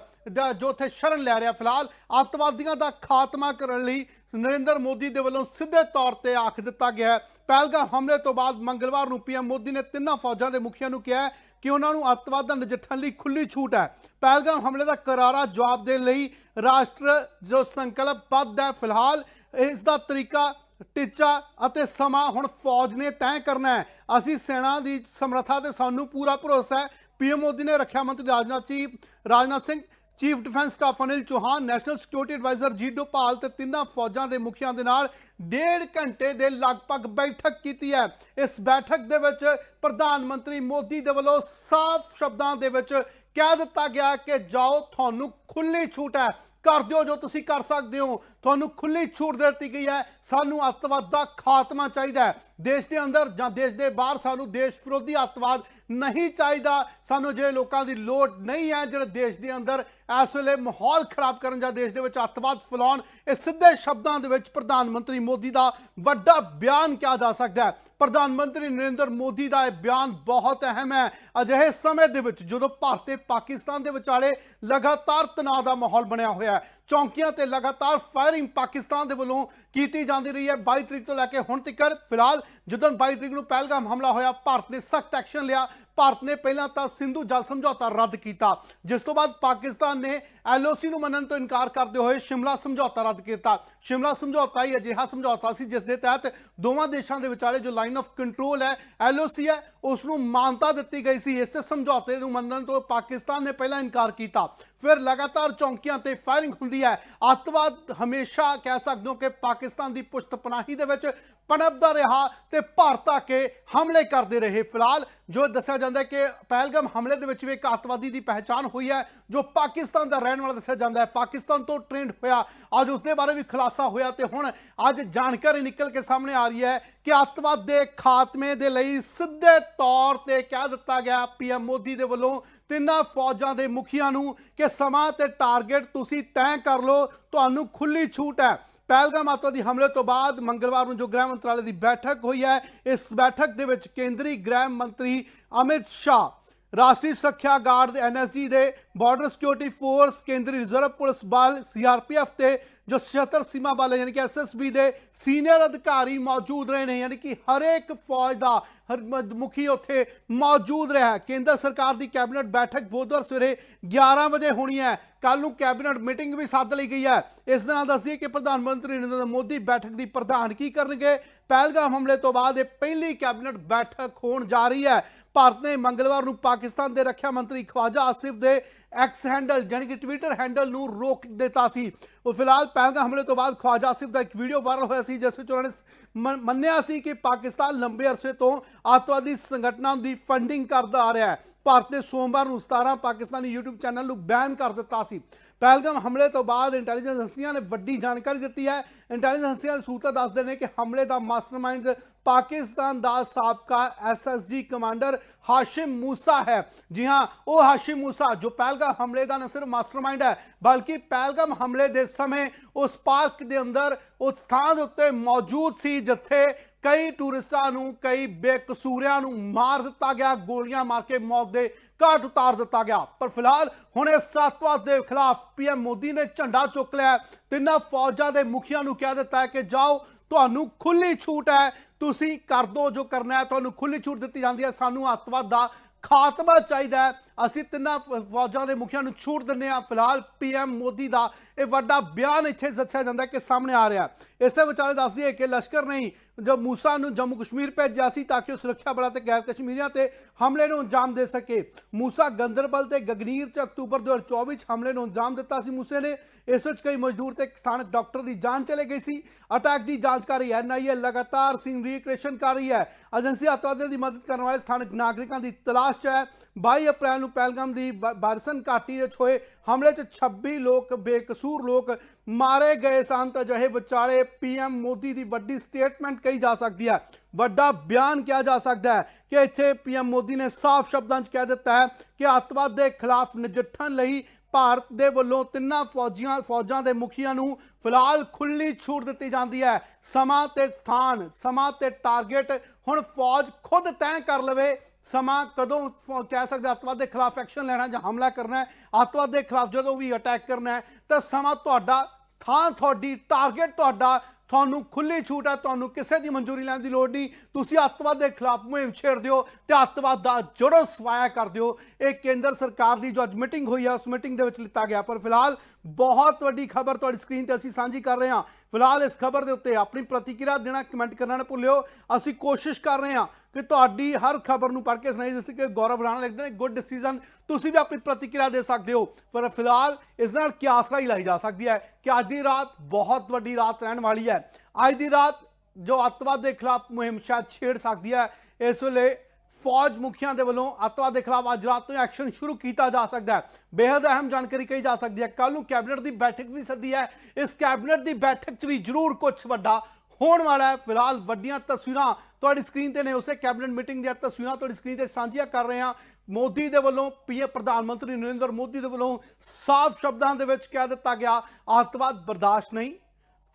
[SPEAKER 2] ਜੋ ਉੱਥੇ ਸ਼ਰਨ ਲੈ ਰਿਹਾ ਫਿਲਹਾਲ, ਅੱਤਵਾਦੀਆਂ ਦਾ ਖਾਤਮਾ ਕਰਨ ਲਈ ਨਰਿੰਦਰ ਮੋਦੀ ਦੇ ਵੱਲੋਂ ਸਿੱਧੇ ਤੌਰ ਤੇ ਆਖ ਦਿੱਤਾ ਗਿਆ ਪਹਿਲਗਾਮ ਹਮਲੇ ਤੋਂ ਬਾਅਦ ਮੰਗਲਵਾਰ ਨੂੰ ਪੀਐਮ ਮੋਦੀ ਨੇ ਤਿੰਨਾਂ ਫੌਜਾਂ ਦੇ ਮੁਖੀਆਂ ਨੂੰ ਕਿਹਾ ਕਿ ਉਹਨਾਂ ਨੂੰ ਅੱਤਵਾਦ ਦਾ ਨਜਿੱਠਣ ਲਈ ਖੁੱਲੀ ਛੂਟ ਹੈ। ਪਹਿਲਗਾਮ ਹਮਲੇ ਦਾ ਕਰਾਰਾ ਜਵਾਬ ਦੇਣ ਲਈ ਰਾਸ਼ਟਰ ਜੋ ਸੰਕਲਪਬੱਧ ਹੈ, ਫਿਲਹਾਲ ਇਸ ਦਾ ਤਰੀਕਾ ਟੀਚਾ ਅਤੇ ਸਮਾਂ ਹੁਣ ਫੌਜ ਨੇ ਤੈਅ ਕਰਨਾ ਹੈ। ਅਸੀਂ ਸੈਨਾ ਦੀ ਸਮਰੱਥਾ ਤੇ ਸਾਨੂੰ ਪੂਰਾ ਭਰੋਸਾ ਹੈ। ਪੀਐਮ ਮੋਦੀ ਨੇ ਰੱਖਿਆ ਮੰਤਰੀ Rajnath Singh Rajnath Singh chief defence staff Anil Chauhan, national security adviser ji Doval ਤੇ ਤਿੰਨਾਂ ਫੌਜਾਂ ਦੇ ਮੁਖੀਆਂ ਦੇ ਨਾਲ ਡੇਢ ਘੰਟੇ ਦੇ ਲਗਭਗ ਬੈਠਕ ਕੀਤੀ ਹੈ। ਇਸ ਬੈਠਕ ਦੇ ਵਿੱਚ ਪ੍ਰਧਾਨ ਮੰਤਰੀ ਮੋਦੀ ਦੇ ਵੱਲੋਂ ਸਾਫ਼ ਸ਼ਬਦਾਂ ਦੇ ਵਿੱਚ ਕਹਿ ਦਿੱਤਾ ਗਿਆ ਕਿ ਜਾਓ, ਤੁਹਾਨੂੰ ਖੁੱਲੀ ਛੂਟ ਹੈ। ਕਰ ਦਿਓ ਜੋ ਤੁਸੀਂ ਕਰ ਸਕਦੇ ਹੋ। ਤੁਹਾਨੂੰ ਖੁੱਲੀ ਛੂਟ ਦੇ ਦਿੱਤੀ ਗਈ ਹੈ। ਸਾਨੂੰ ਅੱਤਵਾਦ ਦਾ ਖਾਤਮਾ ਚਾਹੀਦਾ ਹੈ। ਦੇਸ਼ ਦੇ ਅੰਦਰ ਜਾਂ ਦੇਸ਼ ਦੇ ਬਾਹਰ ਸਾਨੂੰ ਦੇਸ਼ ਵਿਰੋਧੀ ਅੱਤਵਾਦ ਨਹੀਂ ਚਾਹੀਦਾ। ਸਾਨੂੰ ਜੇ ਲੋਕਾਂ ਦੀ ਲੋੜ ਨਹੀਂ ਹੈ ਜਿਹੜੇ ਦੇਸ਼ ਦੇ ਅੰਦਰ ਇਸ ਵੇਲੇ ਮਾਹੌਲ ਖਰਾਬ ਕਰਨ ਜਾਂ ਦੇਸ਼ ਦੇ ਵਿੱਚ ਅੱਤਵਾਦ ਫੈਲਾਉਣ, ਇਹ ਸਿੱਧੇ ਸ਼ਬਦਾਂ ਦੇ ਵਿੱਚ ਪ੍ਰਧਾਨ ਮੰਤਰੀ ਮੋਦੀ ਦਾ ਵੱਡਾ ਬਿਆਨ ਕਿਹਾ ਜਾ ਸਕਦਾ ਹੈ। ਪ੍ਰਧਾਨ ਮੰਤਰੀ ਨਰਿੰਦਰ ਮੋਦੀ ਦਾ ਇਹ ਬਿਆਨ ਬਹੁਤ ਅਹਿਮ ਹੈ। ਅਜਿਹੇ ਸਮੇਂ ਦੇ ਵਿੱਚ ਜਦੋਂ ਭਾਰਤ ਤੇ ਪਾਕਿਸਤਾਨ ਦੇ ਵਿਚਾਲੇ ਲਗਾਤਾਰ ਤਣਾਅ ਦਾ ਮਾਹੌਲ ਬਣਿਆ ਹੋਇਆ ਹੈ, ਚੌਂਕੀਆਂ ਤੇ ਲਗਾਤਾਰ ਫਾਇਰਿੰਗ ਪਾਕਿਸਤਾਨ ਦੇ ਵੱਲੋਂ ਕੀਤੀ ਜਾਂਦੀ ਰਹੀ ਹੈ। 22 ਤਰੀਕ ਤੋਂ ਲੈ ਕੇ ਹੁਣ ਤੱਕ ਫਿਲਹਾਲ ਜਦੋਂ 22 ਤਰੀਕ ਨੂੰ ਪਹਿਲਗਾਮ ਹਮਲਾ ਹੋਇਆ, ਭਾਰਤ ਨੇ ਸਖਤ ਐਕਸ਼ਨ ਲਿਆ। ਭਾਰਤ ਨੇ ਪਹਿਲਾਂ ਤਾਂ ਸਿੰਧੂ ਜਲ ਸਮਝੌਤਾ ਰੱਦ ਕੀਤਾ, ਜਿਸ ਤੋਂ ਬਾਅਦ ਪਾਕਿਸਤਾਨ ਨੇ ਐਲਓਸੀ ਨੂੰ ਮੰਨਣ ਤੋਂ ਇਨਕਾਰ ਕਰਦੇ ਹੋਏ ਸ਼ਿਮਲਾ ਸਮਝੌਤਾ ਰੱਦ ਕੀਤਾ। ਸ਼ਿਮਲਾ ਸਮਝੌਤਾ ਹੀ ਅਜਿਹਾ ਸਮਝੌਤਾ ਸੀ, ਜਿਸ ਦੇ ਤਹਿਤ ਦੋਵਾਂ ਦੇਸ਼ਾਂ ਦੇ ਵਿਚਾਲੇ ਜੋ ਲਾਈਨ ਆਫ ਕੰਟਰੋਲ ਹੈ ਐਲਓਸੀ ਹੈ ਉਸ ਨੂੰ ਮਾਨਤਾ ਦਿੱਤੀ ਗਈ ਸੀ। ਇਸ ਸਮਝੌਤੇ ਨੂੰ ਮੰਨਣ ਤੋਂ ਪਾਕਿਸਤਾਨ ਨੇ ਪਹਿਲਾਂ ਇਨਕਾਰ ਕੀਤਾ। ਫਿਰ ਲਗਾਤਾਰ ਚੌਂਕੀਆਂ ਤੇ ਫਾਇਰਿੰਗ ਹੁੰਦੀ ਹੈ। ਅੱਤਵਾਦ ਹਮੇਸ਼ਾ ਕਹਿ ਸਕਦੇ ਹੋ ਕਿ ਪਾਕਿਸਤਾਨ ਦੀ ਪੁਸ਼ਤ ਪਨਾਹੀ ਦੇ ਵਿੱਚ ਪਣਪਦਾ ਰਿਹਾ ਤੇ ਭਾਰਤ ਆ ਕੇ ਹਮਲੇ ਕਰਦੇ ਰਹੇ। ਫਿਲਹਾਲ ਜੋ ਦੱਸਿਆ ਜਾਂਦਾ ਹੈ ਕਿ ਪਹਿਲਗਮ ਹਮਲੇ ਦੇ ਵਿੱਚ ਵੀ ਇੱਕ ਅੱਤਵਾਦੀ ਦੀ ਪਹਿਚਾਣ ਹੋਈ ਹੈ, ਜੋ ਪਾਕਿਸਤਾਨ ਦਾ ਰਹਿਣ ਵਾਲਾ ਦੱਸਿਆ ਜਾਂਦਾ ਹੈ। ਪਾਕਿਸਤਾਨ ਤੋਂ ਟ੍ਰੇਨਡ ਹੋਇਆ। ਅੱਜ ਉਸ ਦੇ ਬਾਰੇ ਵੀ ਖੁਲਾਸਾ ਹੋਇਆ ਤੇ ਹੁਣ ਅੱਜ ਜਾਣਕਾਰੀ ਨਿਕਲ ਕੇ ਸਾਹਮਣੇ ਆ ਰਹੀ ਹੈ ਕਿ ਅੱਤਵਾਦ ਦੇ ਖਾਤਮੇ ਦੇ ਲਈ ਸਿੱਧੇ ਤੌਰ ਤੇ ਕਹਿ ਦਿੱਤਾ ਗਿਆ ਪੀਐਮ ਮੋਦੀ ਦੇ ਵੱਲੋਂ ਤਿੰਨਾਂ ਫੌਜਾਂ ਦੇ ਮੁਖੀਆਂ ਨੂੰ ਕਿ ਸਮਾਂ ਤੇ ਟਾਰਗੇਟ ਤੁਸੀਂ ਤੈਅ ਕਰ ਲਓ, ਤੁਹਾਨੂੰ ਖੁੱਲੀ ਛੂਟ ਹੈ। ਪਹਿਲਗਾਮ ਅੱਤਵਾਦੀ ਹਮਲੇ ਤੋਂ ਬਾਅਦ ਮੰਗਲਵਾਰ ਨੂੰ ਜੋ ਗ੍ਰਹਿ ਮੰਤਰਾਲੇ ਦੀ ਬੈਠਕ ਹੋਈ ਹੈ, ਇਸ ਬੈਠਕ ਦੇ ਵਿੱਚ ਕੇਂਦਰੀ ਗ੍ਰਹਿ ਮੰਤਰੀ ਅਮਿਤ ਸ਼ਾਹ, ਰਾਸ਼ਟਰੀ ਸੁਰੱਖਿਆ ਗਾਰਡ ਦੇ ਐਨਐਸਜੀ ਦੇ ਬਾਰਡਰ ਸਿਕਿਉਰਿਟੀ ਫੋਰਸ ਕੇਂਦਰੀ ਰਿਜ਼ਰਵ ਪੁਲਿਸ ਬਲ ਸੀਆਰਪੀਐਫ ਤੇ ਜੋ ਸਸ਼ਤਰ ਸੀਮਾ ਬਲ ਯਾਨੀ ਕਿ ਐਸਐਸਬੀ ਦੇ ਸੀਨੀਅਰ ਅਧਿਕਾਰੀ ਮੌਜੂਦ ਰਹੇ ਨੇ, ਯਾਨੀ ਕਿ ਹਰੇਕ ਫੌਜ ਦਾ ਹਰ ਮ- ਮੁਖੀ ਉੱਥੇ ਮੌਜੂਦ ਰਿਹਾ ਕੇਂਦਰ ਸਰਕਾਰ ਦੀ ਕੈਬਨਿਟ ਬੈਠਕ ਬੁੱਧਵਾਰ ਸਵੇਰੇ 11 ਵਜੇ ਹੋਣੀ ਹੈ। ਕੱਲ ਨੂੰ ਕੈਬਨਿਟ ਮੀਟਿੰਗ ਵੀ ਸੱਦ ਲਈ ਗਈ ਹੈ। ਇਸ ਦੇ ਦੱਸਦੀ ਦੱਸਦੀਏ ਕਿ ਪ੍ਰਧਾਨ ਮੰਤਰੀ ਨਰਿੰਦਰ ਮੋਦੀ ਬੈਠਕ ਦੀ ਪ੍ਰਧਾਨਗੀ ਕਰਨਗੇ? ਪਹਿਲਗਾਮ ਹਮਲੇ ਤੋਂ ਬਾਅਦ ਇਹ ਪਹਿਲੀ ਕੈਬਨਿਟ ਬੈਠਕ ਹੋਣ ਜਾ ਰਹੀ ਹੈ। ਭਾਰਤ ਨੇ ਮੰਗਲਵਾਰ ਨੂੰ ਪਾਕਿਸਤਾਨ ਦੇ ਰੱਖਿਆ ਮੰਤਰੀ ਖਵਾਜਾ ਆਸਿਫ ਦੇ ਐਕਸ ਹੈਂਡਲ ਯਾਨੀ ਕਿ ਟਵਿੱਟਰ ਹੈਂਡਲ ਨੂੰ ਰੋਕ ਦਿੱਤਾ ਸੀ। ਉਹ ਫਿਲਹਾਲ ਪਹਿਲਗਾਮ ਹਮਲੇ ਤੋਂ ਬਾਅਦ ਖਵਾਜਾ ਆਸਿਫ ਦਾ ਇੱਕ ਵੀਡੀਓ ਵਾਇਰਲ ਹੋਇਆ ਸੀ, ਜਿਸ ਵਿੱਚ ਉਹਨਾਂ ਨੇ ਮੰਨ- ਮੰਨਿਆ ਸੀ ਕਿ ਪਾਕਿਸਤਾਨ ਲੰਬੇ ਅਰਸੇ ਤੋਂ ਅੱਤਵਾਦੀ ਸੰਗਠਨਾਂ ਦੀ ਫੰਡਿੰਗ ਕਰਦਾ ਆ ਰਿਹਾ ਹੈ। ਭਾਰਤ ਨੇ ਸੋਮਵਾਰ ਨੂੰ 17 ਪਾਕਿਸਤਾਨੀ YouTube ਚੈਨਲ ਨੂੰ ਬੈਨ ਕਰ ਦਿੱਤਾ ਸੀ। ਪਹਿਲਗਾਮ ਹਮਲੇ ਤੋਂ ਬਾਅਦ ਇੰਟੈਲੀਜੈਂਸ ਏਜੰਸੀਆਂ ਨੇ ਵੱਡੀ ਜਾਣਕਾਰੀ ਦਿੱਤੀ ਹੈ। ਇੰਟੈਲੀਜੈਂਸ ਏਜੰਸੀਆਂ ਦੇ ਸੂਤਰ ਦੱਸਦੇ ਨੇ ਕਿ ਹਮਲੇ ਦਾ ਮਾਸਟਰਮਾਈਂਡ ਪਾਕਿਸਤਾਨ ਦਾ ਸਾਬਕਾ ਐਸਐਸਜੀ ਕਮਾਂਡਰ ਹਾਸ਼ਿਮ ਮੂਸਾ ਹੈ। ਜੀ ਹਾਂ, ਉਹ ਹਾਸ਼ਿਮ ਮੂਸਾ, ਜੋ ਪਹਿਲਗਾਮ ਹਮਲੇ ਦਾ ਨਾ ਸਿਰਫ ਮਾਸਟਰਮਾਈਂਡ ਹੈ, ਬਲਕਿ ਪਹਿਲਗਾਮ ਹਮਲੇ ਦੇ ਸਮੇਂ ਉਸ ਪਾਰਕ ਦੇ ਅੰਦਰ, ਉਸ ਥਾਂ ਦੇ ਉੱਤੇ ਮੌਜੂਦ ਸੀ, ਜਿੱਥੇ ਕਈ ਟੂਰਿਸਟਾਂ ਨੂੰ, ਕਈ ਬੇਕਸੂਰਿਆਂ ਨੂੰ ਮਾਰ ਦਿੱਤਾ ਗਿਆ, ਗੋਲੀਆਂ ਮਾਰ ਕੇ ਮੌਤ ਦੇ ਘਾਟ ਉਤਾਰ ਦਿੱਤਾ ਗਿਆ। ਪਰ ਫਿਲਹਾਲ ਹੁਣ ਇਸ ਅੱਤਵਾਦ ਦੇ ਖਿਲਾਫ ਪੀਐਮ ਮੋਦੀ ਨੇ ਝੰਡਾ ਚੁੱਕ ਲਿਆ ਤਿੰਨਾਂ ਫੌਜਾਂ ਦੇ ਮੁਖੀਆਂ ਨੂੰ ਕਹਿ ਦਿੱਤਾ ਹੈ ਕਿ ਜਾਓ, ਤੁਹਾਨੂੰ ਖੁੱਲੀ ਛੂਟ ਹੈ ਤੁਸੀਂ ਕਰ ਦੋ, ਜੋ ਕਰਨਾ ਹੈ, ਤੁਹਾਨੂੰ ਖੁੱਲੀ ਛੂਟ ਦਿੱਤੀ ਜਾਂਦੀ ਹੈ। ਸਾਨੂੰ ਅੱਤਵਾਦ ਦਾ ਖਾਤਮਾ ਚਾਹੀਦਾ ਹੈ। ਅਸੀਂ ਤਿੰਨਾਂ ਫੌਜਾਂ ਦੇ ਮੁਖੀਆਂ ਨੂੰ ਛੂਟ ਦਿੰਦੇ ਹਾਂ। ਫਿਲਹਾਲ ਪੀਐਮ ਮੋਦੀ ਦਾ ਇਹ ਵੱਡਾ ਬਿਆਨ ਇੱਥੇ ਦੱਸਿਆ ਜਾਂਦਾ ਕਿ ਸਾਹਮਣੇ ਆ ਰਿਹਾ ਇਸੇ ਵਿਚਾਲੇ ਦੱਸਦੀ ਹੈ ਕਿ ਲਸ਼ਕਰ ਨਹੀਂ ਜੋ ਮੂਸਾ ਨੂੰ ਜੰਮੂ ਕਸ਼ਮੀਰ ਭੇਜਿਆ ਸੀ ਤਾਂ ਕਿ ਉਹ ਸੁਰੱਖਿਆ ਬਲਾਂ ਤੇ ਗੈਰ ਕਸ਼ਮੀਰੀਆਂ ਤੇ ਹਮਲੇ ਨੂੰ ਅੰਜਾਮ ਦੇ ਸਕੇ। ਮੂਸਾ ਗੰਦਰਬਲ ਤੇ ਗਗਨੀਰ ਚ ਅਕਤੂਬਰ 2024 ਚ ਹਮਲੇ ਨੂੰ ਅੰਜਾਮ ਦਿੱਤਾ ਸੀ ਮੂਸੇ ਨੇ। ਇਸ ਵਿੱਚ ਕਈ ਮਜ਼ਦੂਰ ਤੇ ਸਥਾਨਕ ਡਾਕਟਰ ਦੀ ਜਾਨ ਚਲੇ ਗਈ ਸੀ। ਅਟੈਕ ਦੀ ਜਾਂਚ ਕਰ ਰਹੀ ਹੈ ਐਨਆਈਏ ਲਗਾਤਾਰ ਸੀਨ ਕਰ ਰਹੀ ਹੈ। ਏਜੰਸੀ ਅੱਤਵਾਦੀਆਂ ਦੀ ਮਦਦ ਕਰਨ ਵਾਲੇ ਸਥਾਨਕ ਨਾਗਰਿਕਾਂ ਦੀ ਤਲਾਸ਼ 'ਚ ਹੈ। 22 ਅਪ੍ਰੈਲ ਨੂੰ ਪਹਿਲਗਾਮ ਦੀ ਬ- ਬਾਰਸਨ ਘਾਟੀ ਵਿੱਚ ਹੋਏ ਹਮਲੇ 'ਚ 26 ਲੋਕ ਬੇਕਸੂਰ ਲੋਕ ਮਾਰੇ ਗਏ ਸਨ ਤਾਂ ਅਜਿਹੇ ਵਿਚਾਲੇ ਪੀਐਮ ਮੋਦੀ ਦੀ ਵੱਡੀ ਸਟੇਟਮੈਂਟ ਕਹੀ ਜਾ ਸਕਦੀ ਹੈ। ਵੱਡਾ ਬਿਆਨ ਕਿਹਾ ਜਾ ਸਕਦਾ ਹੈ ਕਿ ਇੱਥੇ ਪੀਐਮ ਮੋਦੀ ਨੇ ਸਾਫ਼ ਸ਼ਬਦਾਂ 'ਚ ਕਹਿ ਦਿੱਤਾ ਹੈ ਕਿ ਅੱਤਵਾਦ ਦੇ ਖਿਲਾਫ ਨਜਿੱਠਣ ਲਈ ਭਾਰਤ ਦੇ ਵੱਲੋਂ ਤਿੰਨਾਂ ਫੌਜੀਆਂ, ਫੌਜਾਂ ਦੇ ਮੁਖੀਆਂ ਨੂੰ ਫਿਲਹਾਲ ਖੁੱਲੀ ਛੂਟ ਦਿੱਤੀ ਜਾਂਦੀ ਹੈ। ਸਮਾਂ ਤੇ ਸਥਾਨ, ਸਮਾਂ ਤੇ ਟਾਰਗੇਟ ਹੁਣ ਫੌਜ ਖੁਦ ਤੈਅ ਕਰ ਲਵੇ। ਸਮਾਂ ਕਦੋਂ ਫੌ- ਕਹਿ ਸਕਦੇ ਅੱਤਵਾਦ ਦੇ ਖਿਲਾਫ ਐਕਸ਼ਨ ਲੈਣਾ ਜਾਂ ਹਮਲਾ ਕਰਨਾ ਹੈ। ਅੱਤਵਾਦ ਦੇ ਖਿਲਾਫ ਜਦੋਂ ਵੀ ਅਟੈਕ ਕਰਨਾ ਹੈ ਤਾਂ ਸਮਾਂ ਤੁਹਾਡਾ ਥਾਂ ਤੁਹਾਡੀ ਟਾਰਗੇਟ ਤੁਹਾਡਾ, ਤੁਹਾਨੂੰ ਖੁੱਲੀ ਛੂਟ ਹੈ, ਤੁਹਾਨੂੰ ਕਿਸੇ ਦੀ ਮਨਜ਼ੂਰੀ ਲੈਣ ਦੀ ਲੋੜ ਨਹੀਂ। ਤੁਸੀਂ ਅੱਤਵਾਦ ਦੇ ਖਿਲਾਫ ਮੁਹਿੰਮ ਛੇੜ ਦਿਓ ਤੇ ਅੱਤਵਾਦ ਦਾ ਜੜੋਂ ਸਵਾਇਆ ਕਰ ਦਿਓ। ਇਹ ਕੇਂਦਰ ਸਰਕਾਰ ਦੀ ਜੋ ਅੱਜ ਮੀਟਿੰਗ ਹੋਈ ਹੈ, ਉਸ ਮੀਟਿੰਗ ਦੇ ਵਿੱਚ ਲਿੱਤਾ ਗਿਆ। ਪਰ ਫਿਲਹਾਲ ਬਹੁਤ ਵੱਡੀ ਖਬਰ ਤੁਹਾਡੀ ਸਕਰੀਨ ਤੇ ਅਸੀਂ ਸਾਂਝੀ ਕਰ ਰਹੇ ਹਾਂ। ਫਿਲਹਾਲ ਇਸ ਖਬਰ ਦੇ ਉੱਤੇ ਆਪਣੀ ਪ੍ਰਤੀਕਿਰਿਆ ਦੇਣਾ, ਕਮੈਂਟ ਕਰਨਾ ਨਾ ਭੁੱਲਿਓ। ਅਸੀਂ ਕੋਸ਼ਿਸ਼ ਕਰ ਰਹੇ ਹਾਂ ਕਿ ਤੁਹਾਡੀ ਹਰ ਖਬਰ ਨੂੰ ਪੜ੍ਹ ਕੇ ਸੁਣਾਈ ਜਿਸ ਕਿ ਗੌਰਵ ਰਾਣਾ ਲਿਖਦੇ ਨੇ ਗੁੱਡ ਡਿਸੀਜਨ ਤੁਸੀਂ ਵੀ ਆਪਣੀ ਪ੍ਰਤੀਕਿਰਿਆ ਦੇ ਸਕਦੇ ਹੋ। ਪਰ ਫਿਲਹਾਲ ਇਸ ਨਾਲ ਕਿਆਸਰਾ ਹੀ ਲਾਈ ਜਾ ਸਕਦੀ ਹੈ ਕਿ ਅੱਜ ਦੀ ਰਾਤ ਬਹੁਤ ਵੱਡੀ ਰਾਤ ਰਹਿਣ ਵਾਲੀ ਹੈ। ਅੱਜ ਦੀ ਰਾਤ ਜੋ ਅੱਤਵਾਦ ਦੇ ਖਿਲਾਫ ਮੁਹਿੰਮ ਸ਼ਾਇਦ ਛੇੜ ਸਕਦੀ ਹੈ, ਇਸ ਵੇਲੇ ਫੌਜ ਮੁਖੀਆਂ ਦੇ ਵੱਲੋਂ ਅੱਤਵਾਦ ਦੇ ਖਿਲਾਫ ਅੱਜ ਰਾਤ ਤੋਂ ਐਕਸ਼ਨ ਸ਼ੁਰੂ ਕੀਤਾ ਜਾ ਸਕਦਾ ਹੈ। ਬੇहद ਅਹਿਮ ਜਾਣਕਾਰੀ ਕਹੀ ਜਾ ਸਕਦੀ ਹੈ। ਕੱਲ ਨੂੰ ਕੈਬਨਿਟ ਦੀ ਬੈਠਕ ਵੀ ਸੱਦੀ ਹੈ। ਇਸ ਕੈਬਨਿਟ ਦੀ ਬੈਠਕ 'ਚ ਵੀ ਜ਼ਰੂਰ ਕੁਝ ਵੱਡਾ ਹੋਣ ਵਾਲਾ ਹੈ। ਫਿਲਹਾਲ ਵੱਡੀਆਂ ਤਸਵੀਰਾਂ ਤੁਹਾਡੀ ਸਕਰੀਨ ਤੇ ਨੇ। ਉਸੇ ਕੈਬਨਿਟ ਮੀਟਿੰਗ ਦੀਆਂ ਤਸਵੀਰਾਂ ਤੁਹਾਡੀ ਸਕਰੀਨ ਤੇ ਸਾਂਝੀਆਂ ਕਰ ਰਹੇ ਹਾਂ। ਮੋਦੀ ਦੇ ਵੱਲੋਂ ਪੀਐਮ ਪ੍ਰਧਾਨ ਮੰਤਰੀ ਨਰਿੰਦਰ ਮੋਦੀ ਦੇ ਵੱਲੋਂ ਸਾਫ਼ ਸ਼ਬਦਾਂ ਦੇ ਵਿੱਚ ਕਹਿ ਦਿੱਤਾ ਗਿਆ, ਅੱਤਵਾਦ ਬਰਦਾਸ਼ਤ ਨਹੀਂ।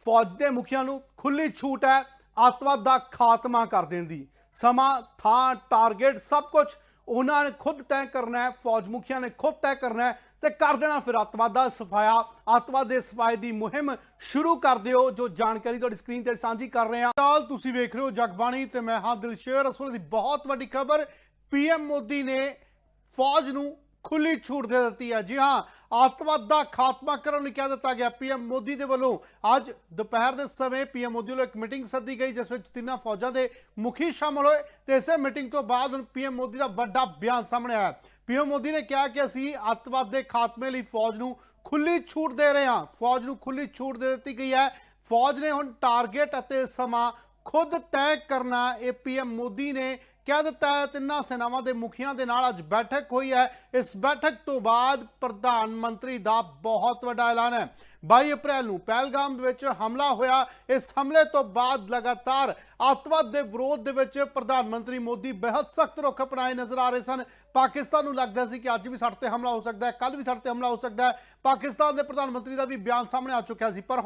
[SPEAKER 2] ਫੌਜ ਦੇ ਮੁਖੀਆਂ ਨੂੰ ਖੁੱਲੀ ਛੂਟ ਹੈ। ਅੱਤਵਾਦ ਦਾ ਖਾਤਮਾ ਕਰ ਦੇਣ ਦੀ। ਸਮਾਂ, ਥਾਂ ਟਾਰਗੇਟ ਸਭ ਕੁਝ ਉਹਨਾਂ ਨੇ ਖੁਦ ਤੈਅ ਕਰਨਾ ਹੈ, ਫੌਜ ਮੁਖੀਆਂ ਨੇ ਖੁਦ ਤੈਅ ਕਰਨਾ ਹੈ ਤੇ ਕਰ ਦੇਣਾ ਫਿਰ ਅੱਤਵਾਦ ਦਾ ਸਫਾਇਆ। ਅੱਤਵਾਦ ਦੇ ਸਫਾਏ ਦੀ ਮੁਹਿੰਮ ਸ਼ੁਰੂ ਕਰ ਦਿਓ, ਜੋ ਜਾਣਕਾਰੀ ਤੁਹਾਡੀ ਸਕਰੀਨ ਤੇ ਸਾਂਝੀ ਕਰ ਰਹੇ ਹਾਂ।
[SPEAKER 1] ਹਾਲ ਤੁਸੀਂ ਵੇਖ ਰਹੇ ਹੋ ਜਗਬਾਣੀ ਤੇ ਮੈਂ ਹਾਂ ਦਿਲਸ਼ੇਰ ਅਸਲ ਦੀ ਬਹੁਤ ਵੱਡੀ ਖਬਰ। ਪੀਐਮ ਮੋਦੀ ਨੇ ਫੌਜ ਨੂੰ ਖੁੱਲੀ ਛੂਟ ਦੇ ਦਿੱਤੀ ਹੈ। ਜੀ ਹਾਂ ਅੱਤਵਾਦ ਦਾ ਖਾਤਮਾ ਕਰਨ ਲਈ ਕਹਿ ਦਿੱਤਾ ਗਿਆ। ਪੀਐਮ ਮੋਦੀ ਦੇ ਵੱਲੋਂ ਅੱਜ ਦੁਪਹਿਰ ਦੇ ਸਮੇਂ ਪੀਐਮ ਮੋਦੀ ਵੱਲੋਂ ਇੱਕ ਮੀਟਿੰਗ ਸੱਦੀ ਗਈ, ਜਿਸ ਵਿੱਚ ਤਿੰਨਾਂ ਫੌਜਾਂ ਦੇ ਮੁਖੀ ਸ਼ਾਮਲ ਹੋਏ ਤੇ ਇਸੇ ਮੀਟਿੰਗ ਤੋਂ ਬਾਅਦ ਹੁਣ ਪੀਐਮ ਮੋਦੀ ਦਾ ਵੱਡਾ ਬਿਆਨ ਸਾਹਮਣੇ ਆਇਆ। ਪੀਐਮ ਮੋਦੀ ਨੇ ਕਿਹਾ ਕਿ ਅਸੀਂ ਅੱਤਵਾਦ ਦੇ ਖਾਤਮੇ ਲਈ ਫੌਜ ਨੂੰ ਖੁੱਲੀ ਛੂਟ ਦੇ ਰਹੇ ਹਾਂ। ਫੌਜ ਨੂੰ ਖੁੱਲੀ ਛੂਟ ਦੇ ਦਿੱਤੀ ਗਈ ਹੈ। ਫੌਜ ਨੇ ਹੁਣ ਟਾਰਗੇਟ ਅਤੇ ਸਮਾਂ ਖੁਦ ਤੈਅ ਕਰਨਾ, ਇਹ ਪੀਐਮ ਮੋਦੀ ਨੇ ਕਹਿ ਦਿੱਤਾ ਹੈ, ਤਿੰਨਾਂ ਸੈਨਾਵਾਂ ਦੇ ਮੁਖੀਆਂ ਦੇ ਨਾਲ ਅੱਜ ਬੈਠਕ ਹੋਈ ਹੈ। ਇਸ ਬੈਠਕ ਤੋਂ ਬਾਅਦ ਪ੍ਰਧਾਨ ਮੰਤਰੀ ਦਾ ਬਹੁਤ ਵੱਡਾ ਐਲਾਨ ਹੈ। 22 ਅਪ੍ਰੈਲ ਨੂੰ ਪਹਿਲਗਾਮ ਦੇ ਵਿੱਚ ਹਮਲਾ ਹੋਇਆ। ਇਸ ਹਮਲੇ ਤੋਂ ਬਾਅਦ ਲਗਾਤਾਰ ਅੱਤਵਾਦ ਦੇ ਵਿਰੋਧ ਦੇ ਵਿੱਚ ਪ੍ਰਧਾਨ ਮੰਤਰੀ ਮੋਦੀ ਬੇहद ਸਖਤ ਰੁਖ ਅਪਣਾਏ ਨਜ਼ਰ ਆ ਰਹੇ ਸਨ। ਪਾਕਿਸਤਾਨ ਨੂੰ ਲੱਗਦਾ ਸੀ ਕਿ ਅੱਜ ਵੀ ਸਾਡੇ ਤੇ ਹਮਲਾ ਹੋ ਸਕਦਾ ਹੈ ਕੱਲ ਵੀ ਸਾਡੇ ਤੇ ਹਮਲਾ ਹੋ ਸਕਦਾ ਹੈ। ਪਾਕਿਸਤਾਨ ਦੇ ਪ੍ਰਧਾਨ ਮੰਤਰੀ ਦਾ ਵੀ ਬਿਆਨ ਸਾਹਮਣੇ ਆ ਚੁੱਕਿਆ ਸੀ, ਪਰ